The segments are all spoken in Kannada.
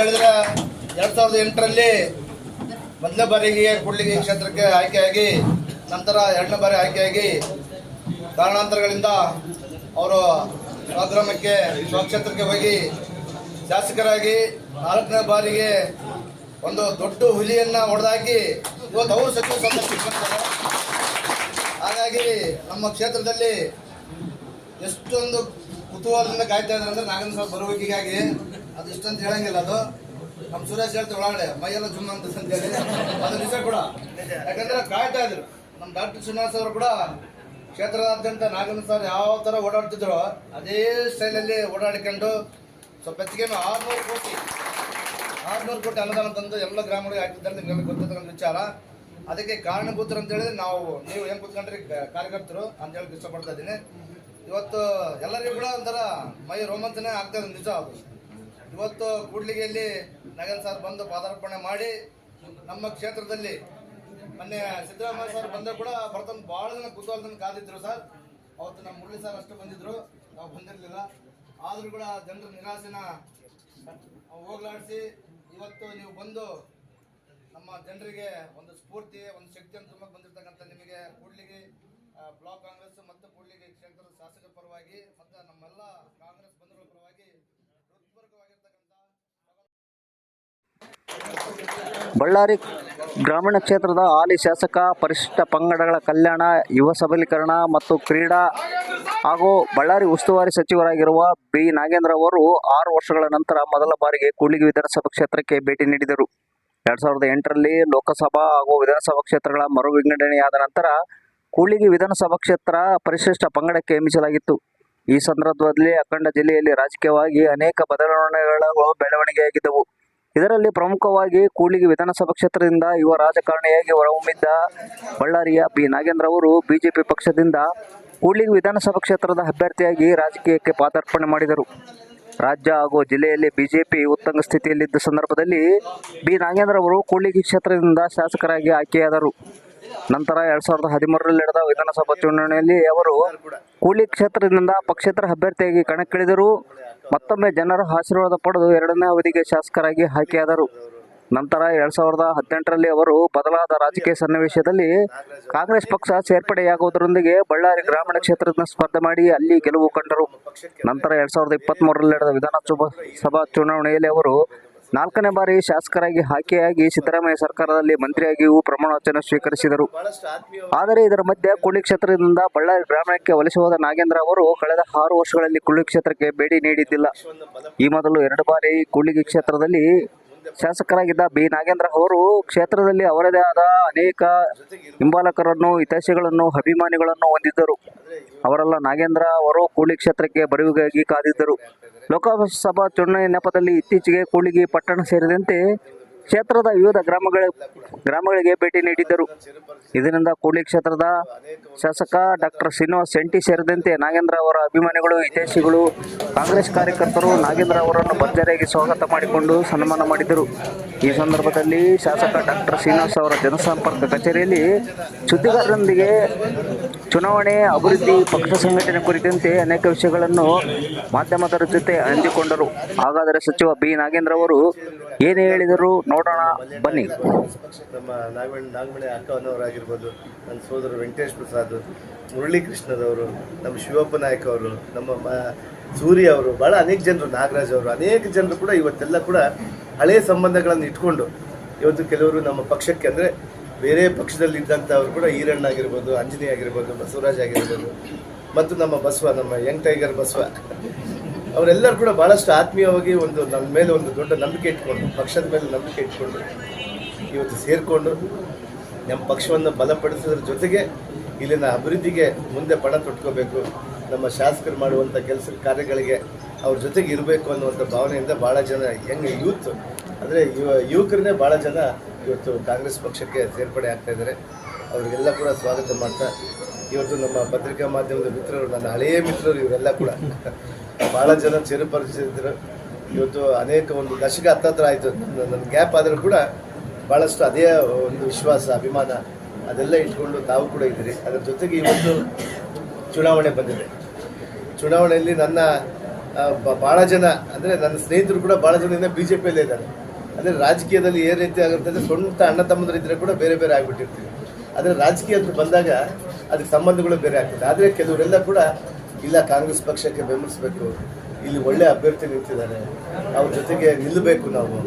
ಹೇಳಿದ್ರೆ ಎರಡ್ ಸಾವಿರದ ಎಂಟರಲ್ಲಿ ಮೊದಲನೇ ಬಾರಿಗೆ ಕೂಡ್ಲಿಗಿ ಕ್ಷೇತ್ರಕ್ಕೆ ಆಯ್ಕೆಯಾಗಿ, ನಂತರ ಎರಡನೇ ಬಾರಿ ಆಯ್ಕೆಯಾಗಿ ಕಾರಣಾಂತರಗಳಿಂದ ಅವರು ಸ್ವಗ್ರಾಮಕ್ಕೆ ಸ್ವಕ್ಷೇತ್ರಕ್ಕೆ ಹೋಗಿ ಶಾಸಕರಾಗಿ ನಾಲ್ಕನೇ ಬಾರಿಗೆ ಒಂದು ದೊಡ್ಡ ಹುಲಿಯನ್ನ ಹೊಡೆದಾಕಿ ಇವತ್ತು ಅವರು ಸಚಿವ ಬರ್ತಾರೆ ಹಾಗಾಗಿ ನಮ್ಮ ಕ್ಷೇತ್ರದಲ್ಲಿ ಎಷ್ಟೊಂದು ಕುತೂಹಲದಿಂದ ಕಾಯ್ತಾ ಇದ್ದಾರೆ ಅಂದ್ರೆ ನಾಗೇಂದ್ರ ಸಾಹೇಬ್ ಬರುವಿಕೆಗಾಗಿ. ಅದು ಇಷ್ಟಂತ ಹೇಳಂಗಿಲ್ಲ ಅದು. ನಮ್ಮ ಸುರೇಶ್ ಹೇಳ್ತಾ ಒಳಗಡೆ, ಮೈಯೆಲ್ಲ ಜುಮ್ ಅಂತ ಹೇಳಿ. ಅದು ನಿಜ ಕೂಡ. ಯಾಕಂದ್ರೆ ಕಾಯ್ತಾ ಇದ್ರು. ನಮ್ ಡಾಕ್ಟರ್ ಶ್ರೀನಿವಾಸ್ ಅವರು ಕೂಡ ಕ್ಷೇತ್ರದಾದ್ಯಂತ ನಾಗೇಂದ್ರ ಸರ್ ಯಾವ ತರ ಓಡಾಡ್ತಿದ್ರು ಅದೇ ಸ್ಟೈಲಲ್ಲಿ ಓಡಾಡಿಕೊಂಡು ಸ್ವಲ್ಪ ಹೆಚ್ಚಿಗೆ ಆರ್ನೂರು ಕೋಟಿ ಆರ್ನೂರು ಕೋಟಿ ಅನುದಾನ ತಂದು ಎಲ್ಲ ಗ್ರಾಮಗಳಿಗೆ ಹಾಕಿದ್ದಾರೆ ನಿಮಗೆ ಗೊತ್ತಿರ್ತಕ್ಕಂಥ ವಿಚಾರ. ಅದಕ್ಕೆ ಕಾರಣಭೂತರು ಅಂತ ಹೇಳಿದ್ರೆ ನಾವು, ನೀವು ಏನು ಕೂತ್ಕೊಂಡ್ರಿ ಕಾರ್ಯಕರ್ತರು ಅಂತ ಹೇಳಿ ಇಷ್ಟಪಡ್ತಾ ಇದ್ದೀನಿ. ಇವತ್ತು ಎಲ್ಲರಿಗೂ ಕೂಡ ಒಂಥರ ಮೈ ರೋಮಾಂಚನೇ ಆಗ್ತಾ ಇದೆ, ನಿಜ ಅದು. ಇವತ್ತು ಕೂಡ್ಲಿಗೆಯಲ್ಲಿ ನಗನ್ ಸರ್ ಬಂದು ಪಾದಾರ್ಪಣೆ ಮಾಡಿ ನಮ್ಮ ಕ್ಷೇತ್ರದಲ್ಲಿ ಮೊನ್ನೆ ಸಿದ್ದರಾಮಯ್ಯ ಸರ್ ಬಂದಾಗ ಕೂಡ ಬರ್ತಂದು ಭಾಳ ಜನ ಕುತೂಹಲದಿಂದ ಕಾದಿದ್ರು ಸರ್. ಅವತ್ತು ನಮ್ಮ ಮುರಳಿ ಸರ್ ಅಷ್ಟು ಬಂದಿದ್ರು. ನಾವು ಬಂದಿರಲಿಲ್ಲ. ಆದರೂ ಕೂಡ ಜನರ ನಿರಾಸೆನ ಹೋಗ್ಲಾಡಿಸಿ ಇವತ್ತು ನೀವು ಬಂದು ನಮ್ಮ ಜನರಿಗೆ ಒಂದು ಸ್ಫೂರ್ತಿ, ಒಂದು ಶಕ್ತಿಯನ್ನು ತುಂಬಕ್ಕೆ ಬಂದಿರತಕ್ಕಂಥ ನಿಮಗೆ ಕೂಡ್ಲಿಗಿ ಬ್ಲಾಕ್ ಕಾಂಗ್ರೆಸ್ ಮತ್ತು ಕೂಡ್ಲಿಗಿ ಕ್ಷೇತ್ರದ ಶಾಸಕ ಪರವಾಗಿ ಮತ್ತು ನಮ್ಮೆಲ್ಲ ಕಾಂಗ್ರೆಸ್ ಬಂಧುಗಳ ಪರವಾಗಿ ಹೃತ್ಪೂರ್ವಕವಾಗಿರ್ತಕ್ಕಂಥ ಬಳ್ಳಾರಿ ಗ್ರಾಮೀಣ ಕ್ಷೇತ್ರದ ಹಾಲಿ ಶಾಸಕ, ಪರಿಶಿಷ್ಟ ಪಂಗಡಗಳ ಕಲ್ಯಾಣ, ಯುವ ಸಬಲೀಕರಣ ಮತ್ತು ಕ್ರೀಡಾ ಹಾಗೂ ಬಳ್ಳಾರಿ ಉಸ್ತುವಾರಿ ಸಚಿವರಾಗಿರುವ ಬಿ. ನಾಗೇಂದ್ರ ಅವರು ಆರು ವರ್ಷಗಳ ನಂತರ ಮೊದಲ ಬಾರಿಗೆ ಕೂಡ್ಲಿಗಿ ವಿಧಾನಸಭಾ ಕ್ಷೇತ್ರಕ್ಕೆ ಭೇಟಿ ನೀಡಿದರು. ಎರಡ್ ಸಾವಿರದ ಎಂಟರಲ್ಲಿ ಲೋಕಸಭಾ ಹಾಗೂ ವಿಧಾನಸಭಾ ಕ್ಷೇತ್ರಗಳ ಮರು ವಿಂಗಡಣೆಯಾದ ನಂತರ ಕೂಡ್ಲಿಗಿ ವಿಧಾನಸಭಾ ಕ್ಷೇತ್ರ ಪರಿಶಿಷ್ಟ ಪಂಗಡಕ್ಕೆ ಮೀಸಲಾಗಿತ್ತು. ಈ ಸಂದರ್ಭದಲ್ಲಿ ಅಖಂಡ ಜಿಲ್ಲೆಯಲ್ಲಿ ರಾಜಕೀಯವಾಗಿ ಅನೇಕ ಬದಲಾವಣೆಗಳು ಬೆಳವಣಿಗೆಯಾಗಿದ್ದವು. ಇದರಲ್ಲಿ ಪ್ರಮುಖವಾಗಿ ಕೂಡ್ಲಿಗಿ ವಿಧಾನಸಭಾ ಕ್ಷೇತ್ರದಿಂದ ಯುವ ರಾಜಕಾರಣಿಯಾಗಿ ಹೊರಹೊಮ್ಮಿದ್ದ ಬಳ್ಳಾರಿಯ ಬಿ. ನಾಗೇಂದ್ರ ಅವರು ಬಿಜೆಪಿ ಪಕ್ಷದಿಂದ ಕೂಡ್ಲಿಗಿ ವಿಧಾನಸಭಾ ಕ್ಷೇತ್ರದ ಅಭ್ಯರ್ಥಿಯಾಗಿ ರಾಜಕೀಯಕ್ಕೆ ಪಾದಾರ್ಪಣೆ ಮಾಡಿದರು. ರಾಜ್ಯ ಹಾಗೂ ಜಿಲ್ಲೆಯಲ್ಲಿ ಬಿಜೆಪಿ ಉತ್ತಂಗ ಸ್ಥಿತಿಯಲ್ಲಿದ್ದ ಸಂದರ್ಭದಲ್ಲಿ ಬಿ. ನಾಗೇಂದ್ರ ಅವರು ಕೂಡ್ಲಿಗಿ ಕ್ಷೇತ್ರದಿಂದ ಶಾಸಕರಾಗಿ ಆಯ್ಕೆಯಾದರು. ನಂತರ ಎರಡ್ ಸಾವಿರದ ಹದಿಮೂರರಲ್ಲಿ ನಡೆದ ವಿಧಾನಸಭಾ ಚುನಾವಣೆಯಲ್ಲಿ ಅವರು ಕೂಡ್ಲಿ ಕ್ಷೇತ್ರದಿಂದ ಪಕ್ಷೇತರ ಅಭ್ಯರ್ಥಿಯಾಗಿ ಕಣಕ್ಕಿಳಿದರು. ಮತ್ತೊಮ್ಮೆ ಜನರ ಆಶೀರ್ವಾದ ಪಡೆದು ಎರಡನೇ ಅವಧಿಗೆ ಶಾಸಕರಾಗಿ ಆಯ್ಕೆಯಾದರು. ನಂತರ ಎರಡ್ ಸಾವಿರದ ಹದಿನೆಂಟರಲ್ಲಿ ಅವರು ಬದಲಾದ ರಾಜಕೀಯ ಸನ್ನಿವೇಶದಲ್ಲಿ ಕಾಂಗ್ರೆಸ್ ಪಕ್ಷ ಸೇರ್ಪಡೆಯಾಗುವುದರೊಂದಿಗೆ ಬಳ್ಳಾರಿ ಗ್ರಾಮೀಣ ಕ್ಷೇತ್ರದಿಂದ ಸ್ಪರ್ಧೆ ಮಾಡಿ ಅಲ್ಲಿ ಗೆಲುವು ಕಂಡರು. ನಂತರ ಎರಡ್ ಸಾವಿರದ ಇಪ್ಪತ್ತ್ ನಡೆದ ವಿಧಾನಸಭಾ ಸಭಾ ಚುನಾವಣೆಯಲ್ಲಿ ಅವರು ನಾಲ್ಕನೇ ಬಾರಿ ಶಾಸಕರಾಗಿ ಆಯ್ಕೆಯಾಗಿ ಸಿದ್ದರಾಮಯ್ಯ ಸರ್ಕಾರದಲ್ಲಿ ಮಂತ್ರಿಯಾಗಿಯೂ ಪ್ರಮಾಣ ವಚನ ಸ್ವೀಕರಿಸಿದರು. ಆದರೆ ಇದರ ಮಧ್ಯೆ ಕುಳ್ಳಿ ಕ್ಷೇತ್ರದಿಂದ ಬಳ್ಳಾರಿ ಗ್ರಾಮಕ್ಕೆ ವಲಸೆ ಹೋದ ನಾಗೇಂದ್ರ ಅವರು ಕಳೆದ ಆರು ವರ್ಷಗಳಲ್ಲಿ ಕುಳ್ಳಿ ಕ್ಷೇತ್ರಕ್ಕೆ ಭೇಟಿ ನೀಡಿದ್ದಿಲ್ಲ. ಈ ಮೊದಲು ಎರಡು ಬಾರಿ ಕುಳ್ಳಿಗಿ ಕ್ಷೇತ್ರದಲ್ಲಿ ಶಾಸಕರಾಗಿದ್ದ ಬಿ. ನಾಗೇಂದ್ರ ಅವರು ಕ್ಷೇತ್ರದಲ್ಲಿ ಅವರದೇ ಆದ ಅನೇಕ ಹಿಂಬಾಲಕರನ್ನು ಹಿತೈಷಿಗಳನ್ನು ಅಭಿಮಾನಿಗಳನ್ನು ಹೊಂದಿದ್ದರು. ಅವರೆಲ್ಲ ನಾಗೇಂದ್ರ ಅವರು ಕೂಳಿ ಕ್ಷೇತ್ರಕ್ಕೆ ಬರುವಿಗಾಗಿ ಕಾದಿದ್ದರು. ಲೋಕಸಭಾ ಚುನಾವಣೆ ನೆಪದಲ್ಲಿ ಇತ್ತೀಚೆಗೆ ಕೂಳಿಗಿ ಪಟ್ಟಣ ಸೇರಿದಂತೆ ಕ್ಷೇತ್ರದ ವಿವಿಧ ಗ್ರಾಮಗಳ ಗ್ರಾಮಗಳಿಗೆ ಭೇಟಿ ನೀಡಿದ್ದರು. ಇದರಿಂದ ಕೂಡ್ಲಿ ಕ್ಷೇತ್ರದ ಶಾಸಕ ಡಾಕ್ಟರ್ ಶ್ರೀನಿವಾಸ್ ಶೆಟ್ಟಿ ಸೇರಿದಂತೆ ನಾಗೇಂದ್ರ ಅವರ ಅಭಿಮಾನಿಗಳು, ಹಿತೈಷಿಗಳು, ಕಾಂಗ್ರೆಸ್ ಕಾರ್ಯಕರ್ತರು ನಾಗೇಂದ್ರ ಅವರನ್ನು ಭರ್ಜರಿಯಾಗಿ ಸ್ವಾಗತ ಮಾಡಿಕೊಂಡು ಸನ್ಮಾನ ಮಾಡಿದರು ಈ ಸಂದರ್ಭದಲ್ಲಿ ಶಾಸಕ ಡಾಕ್ಟರ್ ಶ್ರೀನಿವಾಸ್ ಅವರ ಜನಸಂಪರ್ಕ ಕಚೇರಿಯಲ್ಲಿ ಸುದ್ದಿಗಾರರೊಂದಿಗೆ ಚುನಾವಣೆ ಅಭಿವೃದ್ಧಿ, ಪಕ್ಷ ಸಂಘಟನೆ ಕುರಿತಂತೆ ಅನೇಕ ವಿಷಯಗಳನ್ನು ಮಾಧ್ಯಮದವರ ಜೊತೆ ಹಂಚಿಕೊಂಡರು. ಹಾಗಾದರೆ ಸಚಿವ ಬಿ. ನಾಗೇಂದ್ರ ಅವರು ಏನು ಹೇಳಿದರು ನೋಡೋಣ, ಬನ್ನಿ. ನಮ್ಮ ನಾಗಮಣಿ ನಾಗಮಣಿ ಅಕ್ಕನವರಾಗಿರ್ಬೋದು ನನ್ನ ಸೋದರ ವೆಂಕಟೇಶ್ ಪ್ರಸಾದ್ ಮುರಳೀಕೃಷ್ಣದವರು ನಮ್ಮ ಶಿವಪ್ಪ ನಾಯಕ್ ಅವರು, ನಮ್ಮ ಮ ಸೂರ್ಯ ಅವರು ಭಾಳ ಅನೇಕ ಜನರು, ನಾಗರಾಜ್ ಅವರು, ಅನೇಕ ಜನರು ಕೂಡ ಇವತ್ತೆಲ್ಲ ಕೂಡ ಹಳೆಯ ಸಂಬಂಧಗಳನ್ನು ಇಟ್ಕೊಂಡು ಇವತ್ತು ಕೆಲವರು ನಮ್ಮ ಪಕ್ಷಕ್ಕೆ ಅಂದರೆ ಬೇರೆ ಪಕ್ಷದಲ್ಲಿ ಇದ್ದಂಥವ್ರು ಕೂಡ ಈರಣ್ಣ ಆಗಿರ್ಬೋದು, ಅಂಜನಿ ಆಗಿರ್ಬೋದು, ಬಸವರಾಜ್ ಆಗಿರ್ಬೋದು, ಮತ್ತು ನಮ್ಮ ಬಸವ, ನಮ್ಮ ಯಂಗ್ ಟೈಗರ್ ಬಸವ. ಅವರೆಲ್ಲರೂ ಕೂಡ ಭಾಳಷ್ಟು ಆತ್ಮೀಯವಾಗಿ ಒಂದು ನಮ್ಮ ಮೇಲೆ ಒಂದು ದೊಡ್ಡ ನಂಬಿಕೆ ಇಟ್ಕೊಂಡು, ಪಕ್ಷದ ಮೇಲೆ ನಂಬಿಕೆ ಇಟ್ಕೊಂಡು ಇವತ್ತು ಸೇರಿಕೊಂಡು ನಮ್ಮ ಪಕ್ಷವನ್ನು ಬಲಪಡಿಸೋದ್ರ ಜೊತೆಗೆ ಇಲ್ಲಿನ ಅಭಿವೃದ್ಧಿಗೆ ಮುಂದೆ ಪಣ ತೊಟ್ಕೋಬೇಕು, ನಮ್ಮ ಶಾಸಕರು ಮಾಡುವಂಥ ಕೆಲಸ ಕಾರ್ಯಗಳಿಗೆ ಅವ್ರ ಜೊತೆಗೆ ಇರಬೇಕು ಅನ್ನುವಂಥ ಭಾವನೆಯಿಂದ ಭಾಳ ಜನ ಯಂಗ್ ಯೂತ್, ಅಂದರೆ ಯುವ ಯುವಕರನ್ನೇ ಭಾಳ ಜನ ಇವತ್ತು ಕಾಂಗ್ರೆಸ್ ಪಕ್ಷಕ್ಕೆ ಸೇರ್ಪಡೆ ಆಗ್ತಾ ಇದ್ದಾರೆ. ಅವರಿಗೆಲ್ಲ ಕೂಡ ಸ್ವಾಗತ ಮಾಡ್ತಾ, ಇವತ್ತು ನಮ್ಮ ಪತ್ರಿಕಾ ಮಾಧ್ಯಮದ ಮಿತ್ರರು, ನನ್ನ ಹಳೆಯ ಮಿತ್ರರು, ಇವರೆಲ್ಲ ಕೂಡ. ಭಾಳ ಜನ ಚಿರಪರಿಚಿತರು ಇವತ್ತು ಅನೇಕ ಒಂದು ದಶಕ ಹತ್ತತ್ರ ಆಯಿತು. ನನ್ನ ಗ್ಯಾಪ್ ಆದರೂ ಕೂಡ ಭಾಳಷ್ಟು ಅದೇ ಒಂದು ವಿಶ್ವಾಸ, ಅಭಿಮಾನ, ಅದೆಲ್ಲ ಇಟ್ಕೊಂಡು ತಾವು ಕೂಡ ಇದ್ದೀರಿ. ಅದರ ಜೊತೆಗೆ ಇವತ್ತು ಚುನಾವಣೆ ಬಂದಿದೆ. ಚುನಾವಣೆಯಲ್ಲಿ ನನ್ನ ಬಹಳ ಜನ, ಅಂದರೆ ನನ್ನ ಸ್ನೇಹಿತರು ಕೂಡ ಭಾಳ ಜನ ಬಿ ಜೆ ಪಿಯಲ್ಲೇ ಇದ್ದಾರೆ. ಅಂದರೆ ರಾಜಕೀಯದಲ್ಲಿ ಏನು ರೀತಿ ಆಗುತ್ತೆ ಅಂದರೆ ಸ್ವಂತ ಅಣ್ಣ ತಮ್ಮದರಿದ್ದರೆ ಕೂಡ ಬೇರೆ ಬೇರೆ ಆಗಿಬಿಟ್ಟಿರ್ತೀವಿ. ಆದರೆ ರಾಜಕೀಯ ಅಂತ ಬಂದಾಗ ಅದಕ್ಕೆ ಸಂಬಂಧಗಳು ಬೇರೆ ಆಗ್ತದೆ. ಆದರೆ ಕೆಲವರೆಲ್ಲ ಕೂಡ ಇಲ್ಲ, ಕಾಂಗ್ರೆಸ್ ಪಕ್ಷಕ್ಕೆ ಬೆಂಬಲಿಸಬೇಕು. ಇಲ್ಲಿ ಒಳ್ಳೆ ಅಭ್ಯರ್ಥಿ ನಿಂತಿದ್ದಾರೆ. ಅವ್ರ ಜೊತೆಗೆ ನಿಲ್ಲಬೇಕು ನಾವು.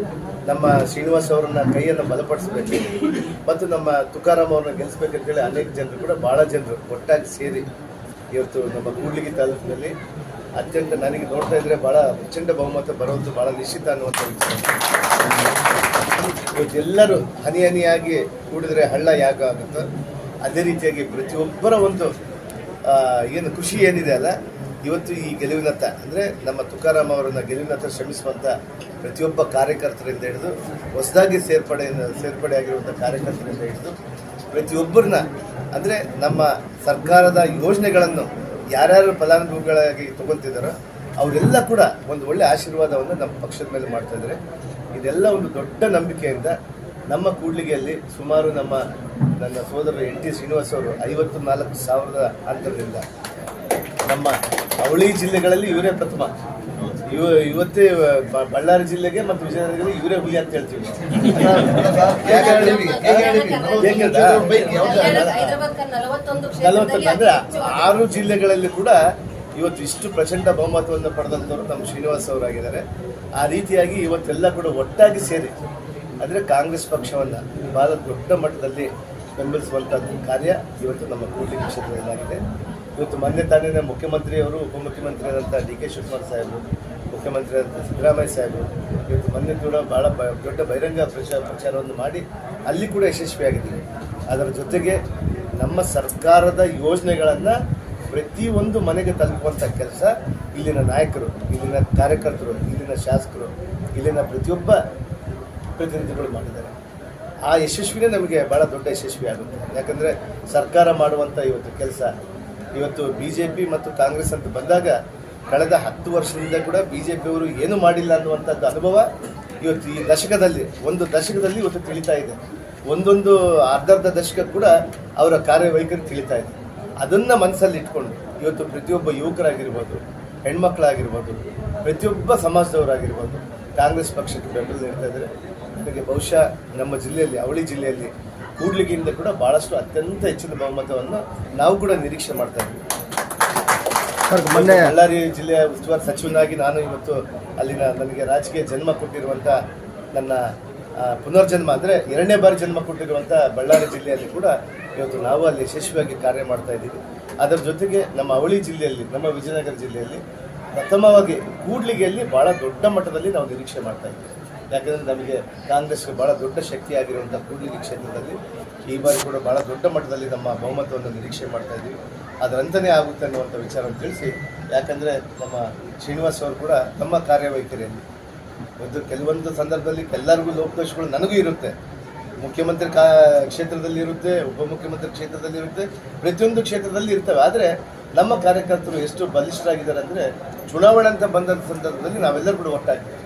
ನಮ್ಮ ಶ್ರೀನಿವಾಸ್ ಅವರನ್ನ ಕೈಯನ್ನು ಬಲಪಡಿಸಬೇಕು. ಮತ್ತು ನಮ್ಮ ತುಕಾರಾಮ್ ಅವ್ರನ್ನ ಗೆಲ್ಲಿಸ್ಬೇಕಂತೇಳಿ ಅನೇಕ ಜನರು ಕೂಡ ಭಾಳ ಜನರು ಒಟ್ಟಾಗಿ ಸೇರಿ ಇವತ್ತು ನಮ್ಮ ಕೂಡ್ಲಿಗಿ ತಾಲೂಕಿನಲ್ಲಿ ಅತ್ಯಂತ ನನಗೆ ನೋಡ್ತಾ ಇದ್ರೆ ಬಹಳ ಪ್ರಚಂಡ ಬಹುಮತ ಬರೋದು ಬಹಳ ನಿಶ್ಚಿತ ಅನ್ನುವಂಥ ವಿಚಾರ. ಇವತ್ತೆಲ್ಲರೂ ಹನಿ ಹನಿಯಾಗಿ ಕೂಡಿದ್ರೆ ಹಳ್ಳ ಯಾಗ ಆಗುತ್ತೋ. ಅದೇ ರೀತಿಯಾಗಿ ಪ್ರತಿಯೊಬ್ಬರ ಒಂದು ಏನು ಖುಷಿ ಏನಿದೆ ಅಲ್ಲ, ಇವತ್ತು ಈ ಗೆಲುವಿನತ್ತ, ಅಂದರೆ ನಮ್ಮ ತುಕಾರಾಮ್ ಅವರನ್ನು ಗೆಲುವಿನತ್ತ ಶ್ರಮಿಸುವಂಥ ಪ್ರತಿಯೊಬ್ಬ ಕಾರ್ಯಕರ್ತರಿಂದ ಹಿಡಿದು, ಹೊಸದಾಗಿ ಸೇರ್ಪಡೆ ಸೇರ್ಪಡೆ ಆಗಿರುವಂಥ ಕಾರ್ಯಕರ್ತರಿಂದ ಹಿಡಿದು, ಪ್ರತಿಯೊಬ್ಬರನ್ನ, ಅಂದರೆ ನಮ್ಮ ಸರ್ಕಾರದ ಯೋಜನೆಗಳನ್ನು ಯಾರ್ಯಾರು ಫಲಾನುಭವಿಗಳಾಗಿ ತಗೊತಿದ್ದಾರೋ ಅವರೆಲ್ಲ ಕೂಡ ಒಂದು ಒಳ್ಳೆ ಆಶೀರ್ವಾದವನ್ನು ನಮ್ಮ ಪಕ್ಷದ ಮೇಲೆ ಮಾಡ್ತಾ ಇದ್ದಾರೆ. ಇದೆಲ್ಲ ಒಂದು ದೊಡ್ಡ ನಂಬಿಕೆಯಿಂದ ನಮ್ಮ ಕೂಡ್ಲಿಗೆಯಲ್ಲಿ ಸುಮಾರು ನಮ್ಮ ನನ್ನ ಸೋದರ ಎನ್ ಟಿ ಶ್ರೀನಿವಾಸ್ ಅವರು ಐವತ್ತು ನಾಲ್ಕು ಸಾವಿರದ ಅಂತರದಿಂದ ನಮ್ಮ ಅವಳಿ ಜಿಲ್ಲೆಗಳಲ್ಲಿ ಇವರೇ ಪ್ರಥಮ ಇವ ಇವತ್ತೇ ಬಳ್ಳಾರಿ ಜಿಲ್ಲೆಗೆ ಮತ್ತು ವಿಜಯನಗರಕ್ಕೆ ಇವರೇ ಹುಲಿ ಅಂತ ಹೇಳ್ತೀವಿ ನಲವತ್ತೊಂದು ಅಂದ್ರೆ ಆರು ಜಿಲ್ಲೆಗಳಲ್ಲಿ ಕೂಡ ಇವತ್ತು ಇಷ್ಟು ಪ್ರಚಂಡ ಬಹುಮತವನ್ನು ಪಡೆದಂಥವ್ರು ನಮ್ಮ ಶ್ರೀನಿವಾಸ್ ಅವರಾಗಿದ್ದಾರೆ. ಆ ರೀತಿಯಾಗಿ ಇವತ್ತೆಲ್ಲ ಕೂಡ ಒಟ್ಟಾಗಿ ಸೇರಿ ಅಂದರೆ ಕಾಂಗ್ರೆಸ್ ಪಕ್ಷವನ್ನು ಬಹಳ ದೊಡ್ಡ ಮಟ್ಟದಲ್ಲಿ ಬೆಂಬಲಿಸುವಂಥದ್ದು ಕಾರ್ಯ ಇವತ್ತು ನಮ್ಮ ಕೂಡ್ಲಿಗಿ ಕ್ಷೇತ್ರದಲ್ಲಾಗಿದೆ. ಇವತ್ತು ಮೊನ್ನೆ ತಾನೇ ಮುಖ್ಯಮಂತ್ರಿಯವರು ಉಪಮುಖ್ಯಮಂತ್ರಿ ಆದಂಥ ಡಿ ಕೆ ಶಿವಕುಮಾರ್ ಸಾಹೇಬರು ಮುಖ್ಯಮಂತ್ರಿ ಆದಂಥ ಸಿದ್ದರಾಮಯ್ಯ ಸಾಹೇಬರು, ಇವತ್ತು ಮೊನ್ನೆ ಕೂಡ ಭಾಳ ದೊಡ್ಡ ಬಹಿರಂಗ ಪ್ರಚಾರ, ಪ್ರಚಾರವನ್ನು ಮಾಡಿ ಅಲ್ಲಿ ಕೂಡ ಯಶಸ್ವಿಯಾಗಿದ್ದೀವಿ. ಅದರ ಜೊತೆಗೆ ನಮ್ಮ ಸರ್ಕಾರದ ಯೋಜನೆಗಳನ್ನು ಪ್ರತಿಯೊಂದು ಮನೆಗೆ ತಲುಪುವಂಥ ಕೆಲಸ ಇಲ್ಲಿನ ನಾಯಕರು, ಇಲ್ಲಿನ ಕಾರ್ಯಕರ್ತರು, ಇಲ್ಲಿನ ಶಾಸಕರು, ಇಲ್ಲಿನ ಪ್ರತಿಯೊಬ್ಬ ಪ್ರತಿನಿಧಿಗಳು ಮಾಡಿದ್ದಾರೆ. ಆ ಯಶಸ್ವಿನೇ ನಮಗೆ ಭಾಳ ದೊಡ್ಡ ಯಶಸ್ವಿ ಆಗುತ್ತೆ. ಯಾಕಂದರೆ ಸರ್ಕಾರ ಮಾಡುವಂಥ ಇವತ್ತು ಕೆಲಸ, ಇವತ್ತು ಬಿ ಜೆ ಪಿ ಮತ್ತು ಕಾಂಗ್ರೆಸ್ ಅಂತ ಬಂದಾಗ ಕಳೆದ ಹತ್ತು ವರ್ಷದಿಂದ ಕೂಡ ಬಿ ಜೆ ಪಿಯವರು ಏನೂ ಮಾಡಿಲ್ಲ ಅನ್ನುವಂಥದ್ದು ಅನುಭವ ಇವತ್ತು ಈ ದಶಕದಲ್ಲಿ, ಒಂದು ದಶಕದಲ್ಲಿ ಇವತ್ತು ತಿಳಿತಾ ಇದೆ. ಒಂದೊಂದು ಅರ್ಧರ್ಧ ದಶಕ ಕೂಡ ಅವರ ಕಾರ್ಯವೈಖರಿ ತಿಳಿತಾ ಇದೆ. ಅದನ್ನು ಮನಸ್ಸಲ್ಲಿ ಇಟ್ಕೊಂಡು ಇವತ್ತು ಪ್ರತಿಯೊಬ್ಬ ಯುವಕರಾಗಿರ್ಬೋದು ಹೆಣ್ಮಕ್ಳಾಗಿರ್ಬೋದು ಪ್ರತಿಯೊಬ್ಬ ಸಮಾಜದವರಾಗಿರ್ಬೋದು ಕಾಂಗ್ರೆಸ್ ಪಕ್ಷಕ್ಕೆ ಬೆಂಬಲ ನೀಡ್ತಾ ಇದ್ದಾರೆ. ನನಗೆ ಬಹುಶಃ ನಮ್ಮ ಜಿಲ್ಲೆಯಲ್ಲಿ ಅವಳಿ ಜಿಲ್ಲೆಯಲ್ಲಿ ಕೂಡ್ಲಿಗಿಂದ ಕೂಡ ಭಾಳಷ್ಟು ಅತ್ಯಂತ ಹೆಚ್ಚಿನ ಬಹುಮತವನ್ನು ನಾವು ಕೂಡ ನಿರೀಕ್ಷೆ ಮಾಡ್ತಾ ಇದ್ದೀವಿ. ಮೊನ್ನೆ ಬಳ್ಳಾರಿ ಜಿಲ್ಲೆಯ ಉಸ್ತುವಾರಿ ಸಚಿವನಾಗಿ ನಾನು ಇವತ್ತು ಅಲ್ಲಿನ ನನಗೆ ರಾಜಕೀಯ ಜನ್ಮ ಕೊಟ್ಟಿರುವಂಥ ನನ್ನ ಪುನರ್ಜನ್ಮ ಅಂದರೆ ಎರಡನೇ ಬಾರಿ ಜನ್ಮ ಕೊಟ್ಟಿರುವಂಥ ಬಳ್ಳಾರಿ ಜಿಲ್ಲೆಯಲ್ಲಿ ಕೂಡ ಇವತ್ತು ನಾವು ಅಲ್ಲಿ ಯಶಸ್ವಿಯಾಗಿ ಕಾರ್ಯ ಮಾಡ್ತಾ ಇದ್ದೀವಿ. ಅದರ ಜೊತೆಗೆ ನಮ್ಮ ಅವಳಿ ಜಿಲ್ಲೆಯಲ್ಲಿ, ನಮ್ಮ ವಿಜಯನಗರ ಜಿಲ್ಲೆಯಲ್ಲಿ ಪ್ರಥಮವಾಗಿ ಕೂಡ್ಲಿಗೆಯಲ್ಲಿ ಭಾಳ ದೊಡ್ಡ ಮಟ್ಟದಲ್ಲಿ ನಾವು ನಿರೀಕ್ಷೆ ಮಾಡ್ತಾ ಇದ್ದೀವಿ. ಯಾಕಂದರೆ ನಮಗೆ ಕಾಂಗ್ರೆಸ್ಗೆ ಭಾಳ ದೊಡ್ಡ ಶಕ್ತಿ ಆಗಿರುವಂಥ ಕೂಡ್ಲಿಗಿ ಕ್ಷೇತ್ರದಲ್ಲಿ ಈ ಬಾರಿ ಕೂಡ ಭಾಳ ದೊಡ್ಡ ಮಟ್ಟದಲ್ಲಿ ನಮ್ಮ ಬಹುಮತವನ್ನು ನಿರೀಕ್ಷೆ ಮಾಡ್ತಾ ಇದ್ದೀವಿ. ಅದರಂತನೇ ಆಗುತ್ತೆ ಅನ್ನುವಂಥ ವಿಚಾರವನ್ನು ತಿಳಿಸಿ, ಯಾಕಂದರೆ ನಮ್ಮ ಶ್ರೀನಿವಾಸ್ ಅವರು ಕೂಡ ತಮ್ಮ ಕಾರ್ಯವೈಖರಿಯಲ್ಲಿ. ಒಂದು ಕೆಲವೊಂದು ಸಂದರ್ಭದಲ್ಲಿ ಎಲ್ಲರಿಗೂ ಲೋಪದೋಷಗಳು ನನಗೂ ಇರುತ್ತೆ. ಮುಖ್ಯಮಂತ್ರಿ ಕಾ ಕ್ಷೇತ್ರದಲ್ಲಿ ಇರುತ್ತೆ, ಉಪಮುಖ್ಯಮಂತ್ರಿ ಕ್ಷೇತ್ರದಲ್ಲಿ ಇರುತ್ತೆ, ಪ್ರತಿಯೊಂದು ಕ್ಷೇತ್ರದಲ್ಲಿ ಇರ್ತವೆ. ಆದರೆ ನಮ್ಮ ಕಾರ್ಯಕರ್ತರು ಎಷ್ಟು ಬಲಿಷ್ಠರಾಗಿದ್ದಾರೆ ಅಂದರೆ ಚುನಾವಣೆ ಅಂತ ಬಂದಂಥ ಸಂದರ್ಭದಲ್ಲಿ ನಾವೆಲ್ಲರೂ ಕೂಡ ಒಟ್ಟಾಗಿ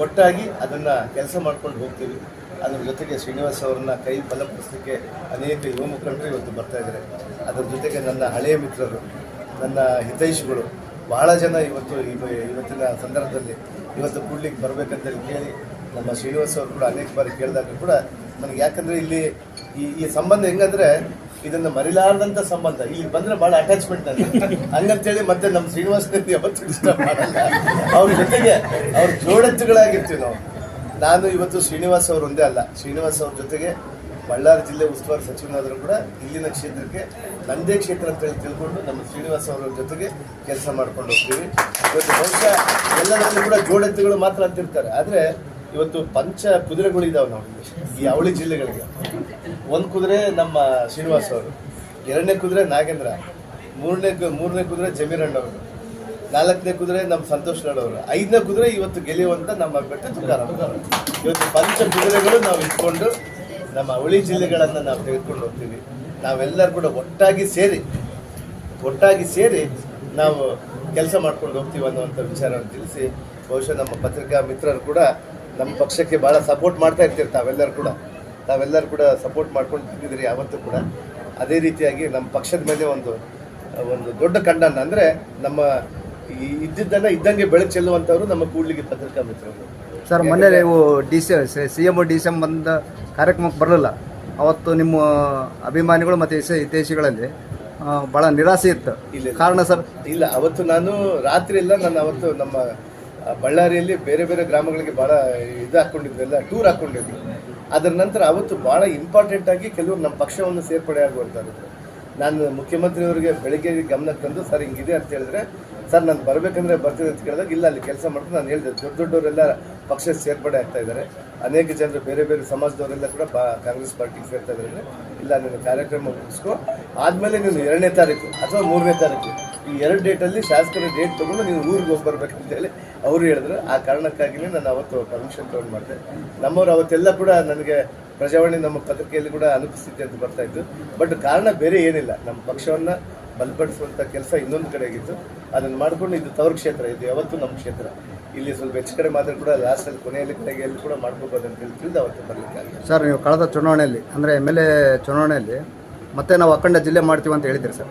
ಒಟ್ಟಾಗಿ ಅದನ್ನು ಕೆಲಸ ಮಾಡ್ಕೊಂಡು ಹೋಗ್ತೀವಿ. ಅದ್ರ ಜೊತೆಗೆ ಶ್ರೀನಿವಾಸ್ ಅವರನ್ನ ಕೈ ಬಲಪಡಿಸಲಿಕ್ಕೆ ಅನೇಕ ಯುವ ಮುಖಂಡರು ಇವತ್ತು ಬರ್ತಾ ಇದ್ದಾರೆ. ಅದರ ಜೊತೆಗೆ ನನ್ನ ಹಳೆಯ ಮಿತ್ರರು, ನನ್ನ ಹಿತೈಷಿಗಳು, ಬಹಳ ಜನ ಇವತ್ತು ಇವ- ಇವತ್ತಿನ ಸಂದರ್ಭದಲ್ಲಿ ಇವತ್ತು ಕೂಡ್ಲಿಕ್ಕೆ ಬರಬೇಕಂತೇಳಿ ಕೇಳಿ ನಮ್ಮ ಶ್ರೀನಿವಾಸ್ ಅವರು ಕೂಡ ಅನೇಕ ಬಾರಿ ಕೇಳಿದಾಗ ಕೂಡ ನನಗೆ ಯಾಕಂದರೆ ಇಲ್ಲಿ ಈ ಈ ಸಂಬಂಧ ಹೆಂಗಂದ್ರೆ ಇದನ್ನು ಮರಿಲಾರ್ದಂಥ ಸಂಬಂಧ. ಇಲ್ಲಿ ಬಂದರೆ ಭಾಳ ಅಟ್ಯಾಚ್ಮೆಂಟ್ ನನಗೆ ಹಂಗಂತೇಳಿ ಮತ್ತೆ ನಮ್ಮ ಶ್ರೀನಿವಾಸ್ ಯಾವತ್ತೂ ಡಿಸ್ಟರ್ಬ್ ಮಾಡಲ್ಲ. ಅವ್ರ ಜೊತೆಗೆ ಅವ್ರ ಜೋಡತ್ತುಗಳಾಗಿರ್ತೀವಿ ನಾವು. ನಾನು ಇವತ್ತು ಶ್ರೀನಿವಾಸ್ ಅವರು ಒಂದೇ ಅಲ್ಲ. ಶ್ರೀನಿವಾಸ್ ಅವ್ರ ಜೊತೆಗೆ ಬಳ್ಳಾರಿ ಜಿಲ್ಲೆ ಉಸ್ತುವಾರಿ ಸಚಿವನಾದರೂ ಕೂಡ ಇಲ್ಲಿನ ಕ್ಷೇತ್ರಕ್ಕೆ ನಂದೇ ಕ್ಷೇತ್ರ ಅಂತ ಹೇಳಿ ತಿಳ್ಕೊಂಡು ನಮ್ಮ ಶ್ರೀನಿವಾಸ್ ಅವರ ಜೊತೆಗೆ ಕೆಲಸ ಮಾಡ್ಕೊಂಡು ಹೋಗ್ತೀವಿ. ಇವತ್ತು ಬಹುಶಃ ಎಲ್ಲರಲ್ಲೂ ಕೂಡ ಜೋಡೆತ್ತುಗಳು ಮಾತ್ರ ಅಂತಿರ್ತಾರೆ. ಆದರೆ ಇವತ್ತು ಪಂಚ ಕುದುರೆಗಳಿದಾವೆ ನಾವು ಈ ಅವಳಿ ಜಿಲ್ಲೆಗಳಿಗೆ. ಒಂದು ಕುದುರೆ ನಮ್ಮ ಶ್ರೀನಿವಾಸ್ ಅವರು, ಎರಡನೇ ಕುದುರೆ ನಾಗೇಂದ್ರ, ಮೂರನೇ ಮೂರನೇ ಕುದುರೆ ಜಮೀರಣ್ಣ ಅವರು, ನಾಲ್ಕನೇ ಕುದುರೆ ನಮ್ಮ ಸಂತೋಷ್ ನಾಡ್ ಅವರು, ಐದನೇ ಕುದುರೆ ಇವತ್ತು ಗೆಲ್ಲುವಂತ ನಮ್ಮ ಬೆಟ್ಟ ತುಕಾರಾಮ್ ಇವತ್ತು ಪಂಚ ಕುದುರೆಗಳು ನಾವು ಇಟ್ಕೊಂಡು ನಮ್ಮ ಅವಳಿ ಜಿಲ್ಲೆಗಳನ್ನು ನಾವು ತೆಗೆದುಕೊಂಡು ಹೋಗ್ತೀವಿ. ನಾವೆಲ್ಲರೂ ಕೂಡ ಒಟ್ಟಾಗಿ ಸೇರಿ ಒಟ್ಟಾಗಿ ಸೇರಿ ನಾವು ಕೆಲಸ ಮಾಡ್ಕೊಂಡು ಹೋಗ್ತೀವಿ ಅನ್ನುವಂಥ ವಿಚಾರವನ್ನು ತಿಳಿಸಿ, ಬಹುಶಃ ನಮ್ಮ ಪತ್ರಿಕಾ ಮಿತ್ರರು ಕೂಡ ನಮ್ಮ ಪಕ್ಷಕ್ಕೆ ಭಾಳ ಸಪೋರ್ಟ್ ಮಾಡ್ತಾ ಇರ್ತೀರಿ ತಾವೆಲ್ಲರೂ ಕೂಡ. ತಾವೆಲ್ಲರೂ ಕೂಡ ಸಪೋರ್ಟ್ ಮಾಡ್ಕೊಂಡು ಬಂದಿದ್ದೀರಿ ಯಾವತ್ತೂ ಕೂಡ. ಅದೇ ರೀತಿಯಾಗಿ ನಮ್ಮ ಪಕ್ಷದ ಮೇಲೆ ಒಂದು ಒಂದು ದೊಡ್ಡ ಕಂಡನ ಅಂದರೆ ನಮ್ಮ ಈ ಇದ್ದಿದ್ದನ್ನ ಇದ್ದಂಗೆ ಬೆಳಕು ಚೆಲ್ಲುವಂಥವ್ರು ನಮ್ಮ ಕೂಡ್ಲಿಗೆ ಪತ್ರಿಕಾ ಮಿತ್ರರು. ಸರ್ ಮೊನ್ನೆ ನೀವು D C C M D C M ಬಂದ ಕಾರ್ಯಕ್ರಮಕ್ಕೆ ಬರಲಿಲ್ಲ. ಅವತ್ತು ನಿಮ್ಮ ಅಭಿಮಾನಿಗಳು ಮತ್ತು ಹಿತ- ಹಿತೈಷಿಗಳಲ್ಲಿ ಭಾಳ ನಿರಾಸೆ ಇತ್ತು. ಇಲ್ಲ. ಕಾರಣ ಸರ್? ಇಲ್ಲ ಅವತ್ತು ನಾನು ರಾತ್ರಿ ಇಲ್ಲ ನಾನು ಅವತ್ತು ನಮ್ಮ ಬಳ್ಳಾರಿಯಲ್ಲಿ ಬೇರೆ ಬೇರೆ ಗ್ರಾಮಗಳಿಗೆ ಬಹಳ ಇದು ಹಾಕೊಂಡಿದ್ರು ಎಲ್ಲ ಟೂರ್ ಹಾಕೊಂಡಿದ್ರು ಅದರ ನಂತರ ಅವತ್ತು ಬಹಳ ಇಂಪಾರ್ಟೆಂಟ್ ಆಗಿ ಕೆಲವರು ನಮ್ಮ ಪಕ್ಷವನ್ನು ಸೇರ್ಪಡೆ ಆಗುವಂಥದ್ದು ನಾನು ಮುಖ್ಯಮಂತ್ರಿಯವರಿಗೆ ಬೆಳಿಗ್ಗೆ ಗಮನಕ್ಕೆ ತಂದು, ಸರ್, ಹಿಂಗಿದೆ ಅಂತ ಹೇಳಿದ್ರೆ, ಸರ್, ನಾನು ಬರಬೇಕಂದ್ರೆ ಬರ್ತೀನಿ ಅಂತ ಕೇಳಿದಾಗ, ಇಲ್ಲ, ಅಲ್ಲಿ ಕೆಲಸ ಮಾಡ್ಕೊಂಡು ನಾನು ಹೇಳಿದೆ, ದೊಡ್ಡ ದೊಡ್ಡವರೆಲ್ಲ ಪಕ್ಷ ಸೇರ್ಪಡೆ ಆಗ್ತಾ ಇದ್ದಾರೆ. ಅನೇಕ ಜನರು ಬೇರೆ ಬೇರೆ ಸಮಾಜದವರೆಲ್ಲ ಕೂಡ ಕಾಂಗ್ರೆಸ್ ಪಾರ್ಟಿಗೆ ಸೇರ್ತಾ ಇದ್ದಾರೆ. ಇಲ್ಲ, ನೀನು ಕಾರ್ಯಕ್ರಮ ಮುಗಿಸ್ಕೊ. ಆದ್ಮೇಲೆ ನೀನು ಎರಡನೇ ತಾರೀಕು, ಅಥವಾ ಮೂರನೇ ತಾರೀಕು ಈ ಎರಡು ಡೇಟಲ್ಲಿ ಶಾಸಕರ ಡೇಟ್ ತಗೊಂಡು ನೀವು ಊರಿಗೆ ಹೋಗಿ ಬರ್ಬೇಕಂತ ಹೇಳಿ ಅವರು ಹೇಳಿದ್ರು. ಆ ಕಾರಣಕ್ಕಾಗಿನೇ ನಾನು ಅವತ್ತು ಪರ್ಮಿಷನ್ ತೊಗೊಂಡು ಮಾಡಿದೆ. ನಮ್ಮವರು ಅವತ್ತೆಲ್ಲ ಕೂಡ ನನಗೆ ಪ್ರಜಾವಾಣಿ ನಮ್ಮ ಪತ್ರಿಕೆಯಲ್ಲಿ ಕೂಡ ಅನುಪಸ್ಥಿತಿ ಅಂತ ಬರ್ತಾ ಇತ್ತು. ಬಟ್ ಕಾರಣ ಬೇರೆ ಏನಿಲ್ಲ. ನಮ್ಮ ಪಕ್ಷವನ್ನು ಬಲಪಡಿಸುವಂಥ ಕೆಲಸ ಇನ್ನೊಂದು ಕಡೆ ಆಗಿತ್ತು. ಅದನ್ನು ಮಾಡಿಕೊಂಡು ಇದು ತವರು ಕ್ಷೇತ್ರ. ಇದು ಯಾವತ್ತು ನಮ್ಮ ಕ್ಷೇತ್ರ. ಇಲ್ಲಿ ಸ್ವಲ್ಪ ಹೆಚ್ಚು ಕಡೆ ಮಾತ್ರ ಕೂಡ ಲಾಸ್ಟಲ್ಲಿ ಕೊನೆಯಲ್ಲಿ ಕಡೆಗೆ ಎಲ್ಲಿ ಕೂಡ ಮಾಡ್ಕೋಬೋದು ಅಂತ ಹೇಳಿ ತಿಳಿದು ಅವತ್ತು ಬರಲಿಕ್ಕೆ ಸರ್, ನೀವು ಕಳೆದ ಚುನಾವಣೆಯಲ್ಲಿ, ಅಂದರೆ ಎಂ ಎಲ್ ಎ ಚುನಾವಣೆಯಲ್ಲಿ ಮತ್ತೆ ನಾವು ಅಖಂಡ ಜಿಲ್ಲೆ ಮಾಡ್ತೀವಿ ಅಂತ ಹೇಳಿದ್ದೀರಿ ಸರ್.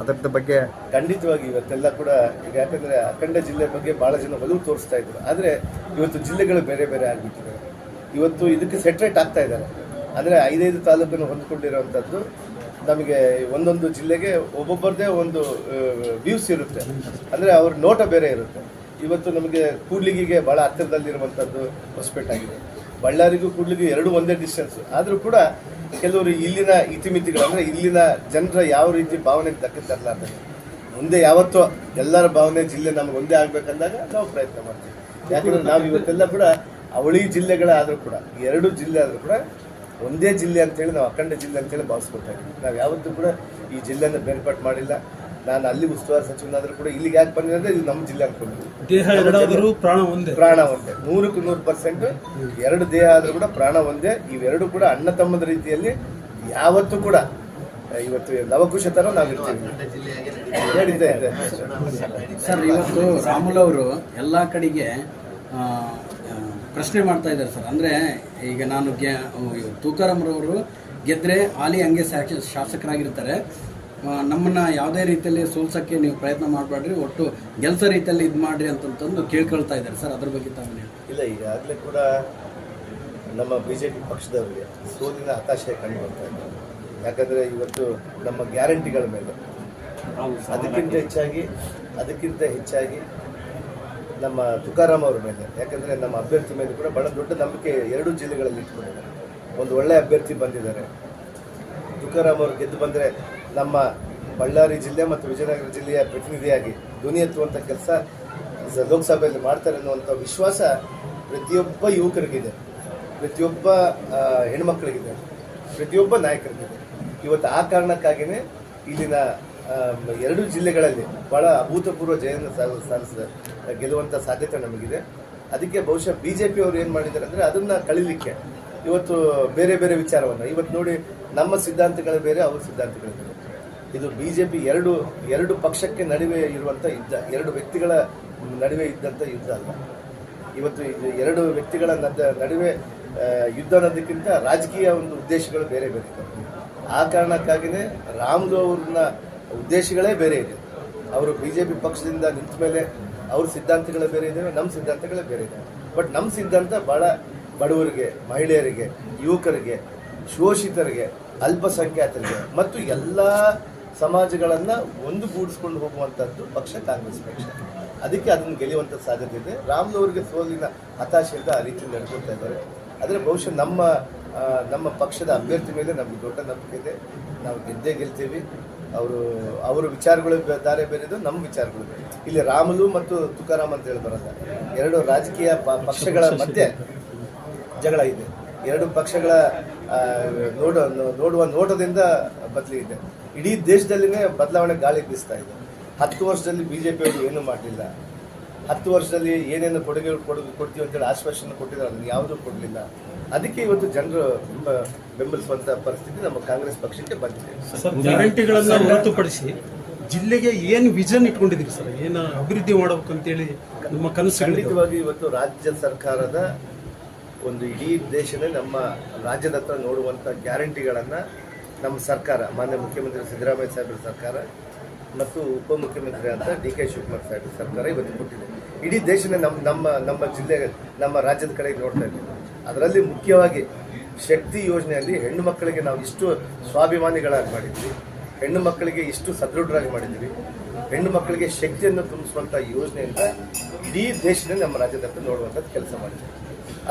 ಅದರದ ಬಗ್ಗೆ ಖಂಡಿತವಾಗಿ ಇವತ್ತೆಲ್ಲ ಕೂಡ ಈಗ ಯಾಕಂದ್ರೆ ಅಖಂಡ ಜಿಲ್ಲೆ ಬಗ್ಗೆ ಬಹಳ ಜನ ಒಲವು ತೋರಿಸ್ತಾ ಇದ್ರು. ಆದ್ರೆ ಇವತ್ತು ಜಿಲ್ಲೆಗಳು ಬೇರೆ ಬೇರೆ ಆಗಿಬಿಟ್ಟಿದೆ. ಇವತ್ತು ಇದಕ್ಕೆ ಸೆಟ್ರೇಟ್ ಆಗ್ತಾ ಇದ್ದಾರೆ. ಅಂದ್ರೆ ಐದೈದು ತಾಲೂಕನ್ನು ಹೊಂದ್ಕೊಂಡಿರುವಂತದ್ದು ನಮಗೆ ಒಂದೊಂದು ಜಿಲ್ಲೆಗೆ ಒಬ್ಬೊಬ್ಬರದೇ ಒಂದು ವ್ಯೂಸ್ ಇರುತ್ತೆ. ಅಂದ್ರೆ ಅವ್ರ ನೋಟ ಬೇರೆ ಇರುತ್ತೆ. ಇವತ್ತು ನಮಗೆ ಕೂಡ್ಲಿಗಿಗೆ ಬಹಳ ಹತ್ತಿರದಲ್ಲಿರುವಂಥದ್ದು ಹೊಸಪೇಟಾಗಿದೆ ಬಳ್ಳಾರಿಗೂ ಕೂಡ್ಲಿಗೂ ಎರಡು ಒಂದೇ ಡಿಸ್ಟೆನ್ಸ್ ಆದರೂ ಕೂಡ ಕೆಲವರು ಇಲ್ಲಿನ ಇತಿಮಿತಿಗಳು ಅಂದ್ರೆ ಇಲ್ಲಿನ ಜನರ ಯಾವ ರೀತಿ ಭಾವನೆಗೆ ತರಲಾರ್ದು ಮುಂದೆ ಯಾವತ್ತೂ ಎಲ್ಲರ ಭಾವನೆ ಜಿಲ್ಲೆ ನಮ್ಗೆ ಒಂದೇ ಆಗ್ಬೇಕಂದಾಗ ನಾವು ಪ್ರಯತ್ನ ಮಾಡ್ತೀವಿ. ಯಾಕಂದ್ರೆ ನಾವು ಇವತ್ತೆಲ್ಲ ಕೂಡ ಅವಳಿ ಜಿಲ್ಲೆಗಳಾದರೂ ಕೂಡ, ಎರಡು ಜಿಲ್ಲೆ ಆದರೂ ಕೂಡ ಒಂದೇ ಜಿಲ್ಲೆ ಅಂತೇಳಿ ನಾವು ಅಖಂಡ ಜಿಲ್ಲೆ ಅಂತೇಳಿ ಭಾವಿಸ್ಕೊಳ್ತಾ ಇದ್ದೀವಿ ನಾವು ಯಾವತ್ತೂ ಕೂಡ ಈ ಜಿಲ್ಲೆನ ಬೇರ್ಪಾಟ್ ಮಾಡಿಲ್ಲ. ನಾನು ಅಲ್ಲಿ ಉಸ್ತುವಾರಿ ಸಚಿವನಾದ್ರೂ ಕೂಡ ಇಲ್ಲಿಗೆ ಯಾಕೆ ಬಂದಿದೆ ಅಂದ್ರೆ ಇದು ನಮ್ಮ ಜಿಲ್ಲೆ ಅನ್ಕೊಂಡಿದ್ವಿ ದೇಹ ಎರಡಾದರೂ ಪ್ರಾಣ ಒಂದೇ. ಪ್ರಾಣ ಒಂದೇ. ನೂರಕ್ಕೆ ನೂರು ಪರ್ಸೆಂಟ್ ಎರಡು ದೇಹ ಆದರೂ ಕೂಡ ಪ್ರಾಣ ಒಂದೇ. ಇವೆರಡು ಕೂಡ ಅಣ್ಣ ತಮ್ಮದ ರೀತಿಯಲ್ಲಿ ಯಾವತ್ತೂ ಕೂಡ ಇವತ್ತು ಲವಕುಶ ತರ ನಾವಿರ್ತೀವಿ ನಡೀತಾ ಇದೆ. ಸರ್ ಇವತ್ತು ರಾಮುಲ್ ಅವರು ಎಲ್ಲ ಕಡೆಗೆ ಪ್ರಶ್ನೆ ಮಾಡ್ತಾ ಇದ್ದಾರೆ ಸರ್. ಅಂದರೆ ಈಗ ನಾನು ಗೆ ತೂಕಾರಾಮ್ರವರು ಗೆದ್ದರೆ ಆಲಿ ಹಂಗೆ ಶಾಸ- ಶಾಸಕರಾಗಿರ್ತಾರೆ. ನಮ್ಮನ್ನ ಯಾವುದೇ ರೀತಿಯಲ್ಲಿ ಸೋಲ್ಸೋಕ್ಕೆ ನೀವು ಪ್ರಯತ್ನ ಮಾಡಬೇಡ್ರಿ ಒಟ್ಟು ಗೆಲ್ಸ ರೀತಿಯಲ್ಲಿ ಇದು ಮಾಡ್ರಿ ಅಂತಂತಂದು ಕೇಳ್ಕೊಳ್ತಾ ಇದ್ದಾರೆ. ಸರ್ ಅದ್ರ ಬಗ್ಗೆ ತಾವು ಇಲ್ಲ ಈಗಾಗಲೇ ಕೂಡ ನಮ್ಮ ಬಿಜೆಪಿ ಪಕ್ಷದವರಿಗೆ ಸೋಲಿನ ಹತಾಶೆ ಕಂಡು ಬರ್ತಾ ಇದೆ. ಯಾಕಂದ್ರೆ ಇವತ್ತು ನಮ್ಮ ಗ್ಯಾರಂಟಿಗಳ ಮೇಲೆ. ಅದಕ್ಕಿಂತ ಹೆಚ್ಚಾಗಿ ಅದಕ್ಕಿಂತ ಹೆಚ್ಚಾಗಿ ನಮ್ಮ ತುಕಾರಾಮ್ ಅವ್ರ ಮೇಲೆ ಯಾಕಂದ್ರೆ ನಮ್ಮ ಅಭ್ಯರ್ಥಿ ಮೇಲೆ ಕೂಡ ಬಹಳ ದೊಡ್ಡ ನಂಬಿಕೆ ಎರಡು ಜಿಲ್ಲೆಗಳಲ್ಲಿ ಇಟ್ಕೊಂಡಿದ್ದಾರೆ. ಒಂದು ಒಳ್ಳೆಯ ಅಭ್ಯರ್ಥಿ ಬಂದಿದ್ದಾರೆ. ತುಕಾರಾಮ್ ಅವರು ಗೆದ್ದು ಬಂದರೆ ನಮ್ಮ ಬಳ್ಳಾರಿ ಜಿಲ್ಲೆ ಮತ್ತು ವಿಜಯನಗರ ಜಿಲ್ಲೆಯ ಪ್ರತಿನಿಧಿಯಾಗಿ ಧ್ವನಿ ಎತ್ತುವಂಥ ಕೆಲಸ ಲೋಕಸಭೆಯಲ್ಲಿ ಮಾಡ್ತಾರೆ ಅನ್ನುವಂಥ ವಿಶ್ವಾಸ ಪ್ರತಿಯೊಬ್ಬ ಯುವಕರಿಗಿದೆ. ಪ್ರತಿಯೊಬ್ಬ ಹೆಣ್ಮಕ್ಳಿಗಿದೆ. ಪ್ರತಿಯೊಬ್ಬ ನಾಯಕರಿಗಿದೆ. ಇವತ್ತು ಆ ಕಾರಣಕ್ಕಾಗಿಯೇ ಇಲ್ಲಿನ ಎರಡು ಜಿಲ್ಲೆಗಳಲ್ಲಿ ಬಹಳ ಅಭೂತಪೂರ್ವ ಜಯವನ್ನು ಸಾಧ- ಸಾಧಿಸಿದ ಗೆಲ್ಲುವಂಥ ಸಾಧ್ಯತೆ ನಮಗಿದೆ. ಅದಕ್ಕೆ ಬಹುಶಃ ಬಿ ಜೆ ಪಿ ಅವರು ಏನು ಮಾಡಿದ್ದಾರೆ ಅಂದರೆ ಅದನ್ನು ಕಳಿಲಿಕ್ಕೆ ಇವತ್ತು ಬೇರೆ ಬೇರೆ ವಿಚಾರವನ್ನು. ಇವತ್ತು ನೋಡಿ ನಮ್ಮ ಸಿದ್ಧಾಂತಗಳು ಬೇರೆ, ಅವ್ರ ಸಿದ್ಧಾಂತಗಳು ಬೇರೆ. ಇದು ಬಿ ಜೆ ಪಿ ಎರಡು ಎರಡು ಪಕ್ಷಕ್ಕೆ ನಡುವೆ ಇರುವಂಥ ಯುದ್ಧ, ಎರಡು ವ್ಯಕ್ತಿಗಳ ನಡುವೆ ಇದ್ದಂಥ ಯುದ್ಧ ಅಲ್ಲ ಇವತ್ತು ಇದು ಎರಡು ವ್ಯಕ್ತಿಗಳ ನಡುವೆ ಯುದ್ಧ ಅನ್ನೋದಕ್ಕಿಂತ ರಾಜಕೀಯ ಒಂದು ಉದ್ದೇಶಗಳು ಬೇರೆ ಬೇರೆ ಇದೆ ಆ ಕಾರಣಕ್ಕಾಗಿಯೇ ಅವ್ರನ್ನ ಉದ್ದೇಶಗಳೇ ಬೇರೆ ಇದೆ. ಅವರು ಬಿ ಜೆ ಪಿ ಪಕ್ಷದಿಂದ ನಿಂತ ಮೇಲೆ ಅವ್ರ ಸಿದ್ಧಾಂತಗಳೇ ಬೇರೆ ಇದ್ದಾವೆ ನಮ್ಮ ಸಿದ್ಧಾಂತಗಳೇ ಬೇರೆ ಇದೆ ಬಟ್ ನಮ್ಮ ಸಿದ್ಧಾಂತ ಭಾಳ ಬಡವರಿಗೆ, ಮಹಿಳೆಯರಿಗೆ, ಯುವಕರಿಗೆ, ಶೋಷಿತರಿಗೆ, ಅಲ್ಪಸಂಖ್ಯಾತರಿಗೆ ಮತ್ತು ಎಲ್ಲ ಸಮಾಜಗಳನ್ನ ಒಂದುಗೂಡಿಸ್ಕೊಂಡು ಹೋಗುವಂಥದ್ದು ಪಕ್ಷ ಕಾಂಗ್ರೆಸ್ ಪಕ್ಷ. ಅದಕ್ಕೆ ಅದನ್ನು ಗೆಲ್ಲುವಂಥ ಸಾಧ್ಯತೆ ಇದೆ. ರಾಮ್ನವ್ರಿಗೆ ಅವರಿಗೆ ಸೋಲಿನ ಹತಾಶೆಯಿಂದ ಆ ರೀತಿ ನಡ್ಕೊತಾ ಇದ್ದಾರೆ. ಆದರೆ ಬಹುಶಃ ನಮ್ಮ ನಮ್ಮ ಪಕ್ಷದ ಅಭ್ಯರ್ಥಿ ಮೇಲೆ ನಮಗೆ ದೊಡ್ಡ ನಂಬಿಕೆ ಇದೆ. ನಾವು ಗೆದ್ದೇ ಗೆಲ್ತೀವಿ. ಅವರು ಅವರ ವಿಚಾರಗಳು ದಾರೆ ಬೇರೆ ಇದೆ ನಮ್ಮ ವಿಚಾರಗಳು ಇಲ್ಲಿ ರಾಮಲು ಮತ್ತು ತುಕಾರಾಮ್ ಅಂತ ಹೇಳಿ ಬರಲ್ಲ. ಎರಡು ರಾಜಕೀಯ ಪ- ಪಕ್ಷಗಳ ಮಧ್ಯೆ ಜಗಳ ಇದೆ. ಎರಡು ಪಕ್ಷಗಳ ನೋಡುವ ನೋಡ ನೋಡುವ ನೋಟದಿಂದ ಬದಲಿ ಇದೆ. ಇಡೀ ದೇಶದಲ್ಲಿನೇ ಬದಲಾವಣೆ ಗಾಳಿ ಬೀಸ್ತಾ ಇದೆ. ಹತ್ತು ವರ್ಷದಲ್ಲಿ ಬಿಜೆಪಿ ಅವರು ಏನೂ ಮಾಡಲಿಲ್ಲ. ಹತ್ತು ವರ್ಷದಲ್ಲಿ ಏನೇನು ಕೊಡುಗೆ ಕೊಡುಗೆ ಕೊಡ್ತೀವಿ ಅಂತೇಳಿ ಆಶ್ವಾಸನೆ ಕೊಟ್ಟಿದ್ದಾರೆ ಅದನ್ನು ಯಾವುದೂ ಕೊಡಲಿಲ್ಲ. ಅದಕ್ಕೆ ಇವತ್ತು ಜನರು ತುಂಬ ಬೆಂಬಲಿಸುವಂಥ ಪರಿಸ್ಥಿತಿ ನಮ್ಮ ಕಾಂಗ್ರೆಸ್ ಪಕ್ಷಕ್ಕೆ ಬಂದಿದೆ. ಸರ್ ಗ್ಯಾರಂಟಿಗಳನ್ನ ಹೊರತುಪಡಿಸಿ ಜಿಲ್ಲೆಗೆ ಏನು ವಿಜನ್ ಇಟ್ಕೊಂಡಿದ್ದೀರಿ ಸರ್? ಏನು ಅಭಿವೃದ್ಧಿ ಮಾಡಬೇಕು ಅಂತೇಳಿ ನಮ್ಮ ಕನಸು ಖಂಡಿತವಾಗಿ ಇವತ್ತು ರಾಜ್ಯ ಸರ್ಕಾರದ ಒಂದು ಇಡೀ ದೇಶನೇ ನಮ್ಮ ರಾಜ್ಯದ ಹತ್ರ ನೋಡುವಂಥ ಗ್ಯಾರಂಟಿಗಳನ್ನು ನಮ್ಮ ಸರ್ಕಾರ, ಮಾನ್ಯ ಮುಖ್ಯಮಂತ್ರಿ ಸಿದ್ದರಾಮಯ್ಯ ಸಾಹೇಬ್ರ ಸರ್ಕಾರ ಮತ್ತು ಉಪಮುಖ್ಯಮಂತ್ರಿ ಅಂತ ಡಿ ಕೆ ಶಿವಕುಮಾರ್ ಸಾಹೇಬರ ಸರ್ಕಾರ ಇವತ್ತು ಕೊಟ್ಟಿದೆ. ಇಡೀ ದೇಶನೇ ನಮ್ಮ ನಮ್ಮ ನಮ್ಮ ಜಿಲ್ಲೆ, ನಮ್ಮ ರಾಜ್ಯದ ಕಡೆಗೆ ನೋಡ್ತಾ ಇದ್ದೀವಿ ಅದರಲ್ಲಿ ಮುಖ್ಯವಾಗಿ ಶಕ್ತಿ ಯೋಜನೆಯಲ್ಲಿ ಹೆಣ್ಣು ಮಕ್ಕಳಿಗೆ ನಾವು ಇಷ್ಟು ಸ್ವಾಭಿಮಾನಿಗಳಾಗಿ ಮಾಡಿದ್ವಿ. ಹೆಣ್ಣು ಮಕ್ಕಳಿಗೆ ಇಷ್ಟು ಸದೃಢರಾಗಿ ಮಾಡಿದ್ವಿ. ಹೆಣ್ಣು ಮಕ್ಕಳಿಗೆ ಶಕ್ತಿಯನ್ನು ತುಂಬಿಸುವಂಥ ಯೋಜನೆಯಿಂದ ಇಡೀ ದೇಶನೇ ನಮ್ಮ ರಾಜ್ಯದ ನೋಡುವಂಥದ್ದು ಕೆಲಸ ಮಾಡಿದೆ.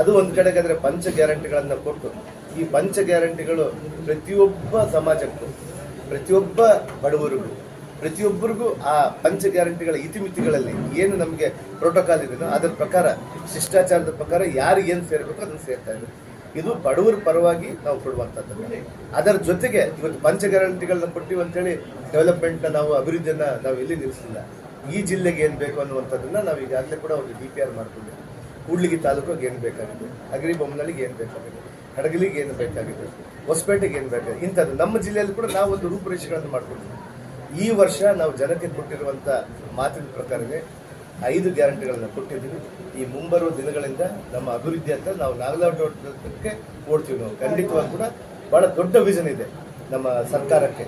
ಅದು ಒಂದು ಕಡೆಗಾದರೆ ಪಂಚ ಗ್ಯಾರಂಟಿಗಳನ್ನು ಕೊಟ್ಟು ಈ ಪಂಚ ಗ್ಯಾರಂಟಿಗಳು ಪ್ರತಿಯೊಬ್ಬ ಸಮಾಜಕ್ಕೂ, ಪ್ರತಿಯೊಬ್ಬ ಬಡವರಿಗೂ, ಪ್ರತಿಯೊಬ್ಬರಿಗೂ ಆ ಪಂಚ ಗ್ಯಾರಂಟಿಗಳ ಇತಿಮಿತಿಗಳಲ್ಲಿ ಏನು ನಮಗೆ ಪ್ರೋಟೋಕಾಲ್ ಇದೆಯೋ ಅದರ ಪ್ರಕಾರ, ಶಿಷ್ಟಾಚಾರದ ಪ್ರಕಾರ ಯಾರು ಏನು ಸೇರಬೇಕು ಅದನ್ನು ಸೇರ್ತಾ ಇದೆ ಇದು ಬಡವರ ಪರವಾಗಿ ನಾವು ಕೊಡುವಂಥದ್ದು ಅದರ ಜೊತೆಗೆ ಇವತ್ತು ಪಂಚ ಗ್ಯಾರಂಟಿಗಳನ್ನ ಕೊಟ್ಟಿವಿ ಅಂತೇಳಿ ಡೆವಲಪ್ಮೆಂಟ್ನ ನಾವು ಅಭಿವೃದ್ಧಿಯನ್ನು ನಾವು ಎಲ್ಲಿ ನಿಲ್ಲಿಸಿಲ್ಲ ಈ ಜಿಲ್ಲೆಗೆ ಏನು ಬೇಕು ಅನ್ನುವಂಥದ್ದನ್ನು ನಾವು ಈಗಾಗಲೇ ಕೂಡ ಒಂದು ಡಿ ಪಿ ಆರ್ ಮಾಡ್ಕೊಂಡಿದ್ದೀವಿ. ಕೂಡ್ಲಿಗಿ ತಾಲೂಕಿಗೆ ಏನು ಬೇಕಾಗಿದೆ, ಅಗ್ರಿ ಬೊಮ್ಮನಳ್ಳಿಗೆ ಏನು ಬೇಕಾಗಿದೆ. ಹಡಗಲಿಗೆ ಏನು ಬೇಕಾಗಿದೆ ಹೊಸಪೇಟೆಗೆ ಏನು ಬೇಕಾಗಿದೆ ಇಂಥದ್ದು. ನಮ್ಮ ಜಿಲ್ಲೆಯಲ್ಲಿ ಕೂಡ ನಾವು ಒಂದು ರೂಪುರೇಷೆಗಳನ್ನು ಮಾಡ್ಕೊಂಡಿದ್ದೀವಿ ಈ ವರ್ಷ ನಾವು ಜನಕ್ಕೆ ಕೊಟ್ಟಿರುವಂಥ ಮಾತಿನ ಪ್ರಕಾರವೇ ಐದು ಗ್ಯಾರಂಟಿಗಳನ್ನು ಕೊಟ್ಟಿದ್ದೀವಿ. ಈ ಮುಂಬರುವ ದಿನಗಳಿಂದ ನಮ್ಮ ಅಭಿವೃದ್ಧಿ ಅಂತ ನಾವು ನಾಗಲಾಟಕ್ಕೆ ಓಡ್ತೀವಿ ನಾವು. ಖಂಡಿತವಾಗಿ ಕೂಡ ಬಹಳ ದೊಡ್ಡ ವಿಷನ್ ಇದೆ ನಮ್ಮ ಸರ್ಕಾರಕ್ಕೆ.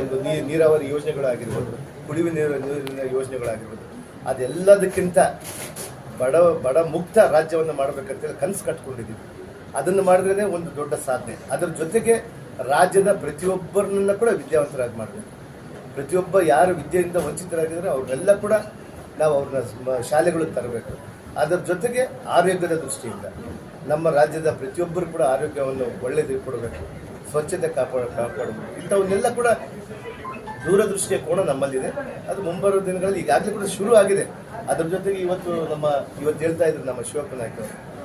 ಒಂದು ನೀರಾವರಿ ಯೋಜನೆಗಳಾಗಿರ್ಬೋದು, ಕುಡಿಯುವ ನೀರು, ನೀರಿನ ಯೋಜನೆಗಳಾಗಿರ್ಬೋದು, ಅದೆಲ್ಲದಕ್ಕಿಂತ ಬಡ ಬಡ ಮುಕ್ತ ರಾಜ್ಯವನ್ನು ಮಾಡಬೇಕಂತೇಳಿ ಕನಸು ಕಟ್ಕೊಂಡಿದ್ದೀವಿ. ಅದನ್ನು ಮಾಡಿದ್ರೇ ಒಂದು ದೊಡ್ಡ ಸಾಧನೆ. ಅದರ ಜೊತೆಗೆ ರಾಜ್ಯದ ಪ್ರತಿಯೊಬ್ಬರನ್ನ ಕೂಡ ವಿದ್ಯಾವಂತರಾಗಿ ಮಾಡಬೇಕು. ಪ್ರತಿಯೊಬ್ಬ ಯಾರು ವಿದ್ಯೆಯಿಂದ ವಂಚಿತರಾಗಿದ್ದಾರೆ ಅವ್ರನ್ನೆಲ್ಲ ಕೂಡ ನಾವು ಅವ್ರನ್ನ ಶಾಲೆಗಳು ತರಬೇಕು. ಅದರ ಜೊತೆಗೆ ಆರೋಗ್ಯದ ದೃಷ್ಟಿಯಿಂದ ನಮ್ಮ ರಾಜ್ಯದ ಪ್ರತಿಯೊಬ್ಬರು ಕೂಡ ಆರೋಗ್ಯವನ್ನು ಒಳ್ಳೆಯದು ಕೊಡಬೇಕು. ಸ್ವಚ್ಛತೆ ಕಾಪಾಡ, ಕಾಪಾಡಬೇಕು. ಇಂಥವನ್ನೆಲ್ಲ ಕೂಡ ದೂರದೃಷ್ಟಿಯ ಕೋಣ ನಮ್ಮಲ್ಲಿದೆ. ಅದು ಮುಂಬರುವ ದಿನಗಳಲ್ಲಿ ಈಗಾಗಲೇ ಕೂಡ ಶುರು ಆಗಿದೆ ಅದ್ರ ಜೊತೆಗೆ ಇವತ್ತು ನಮ್ಮ, ಇವತ್ತು ಹೇಳ್ತಾ ಇದ್ರು ನಮ್ಮ ಶಿವಪ್ಪ ನಾಯ್ಕ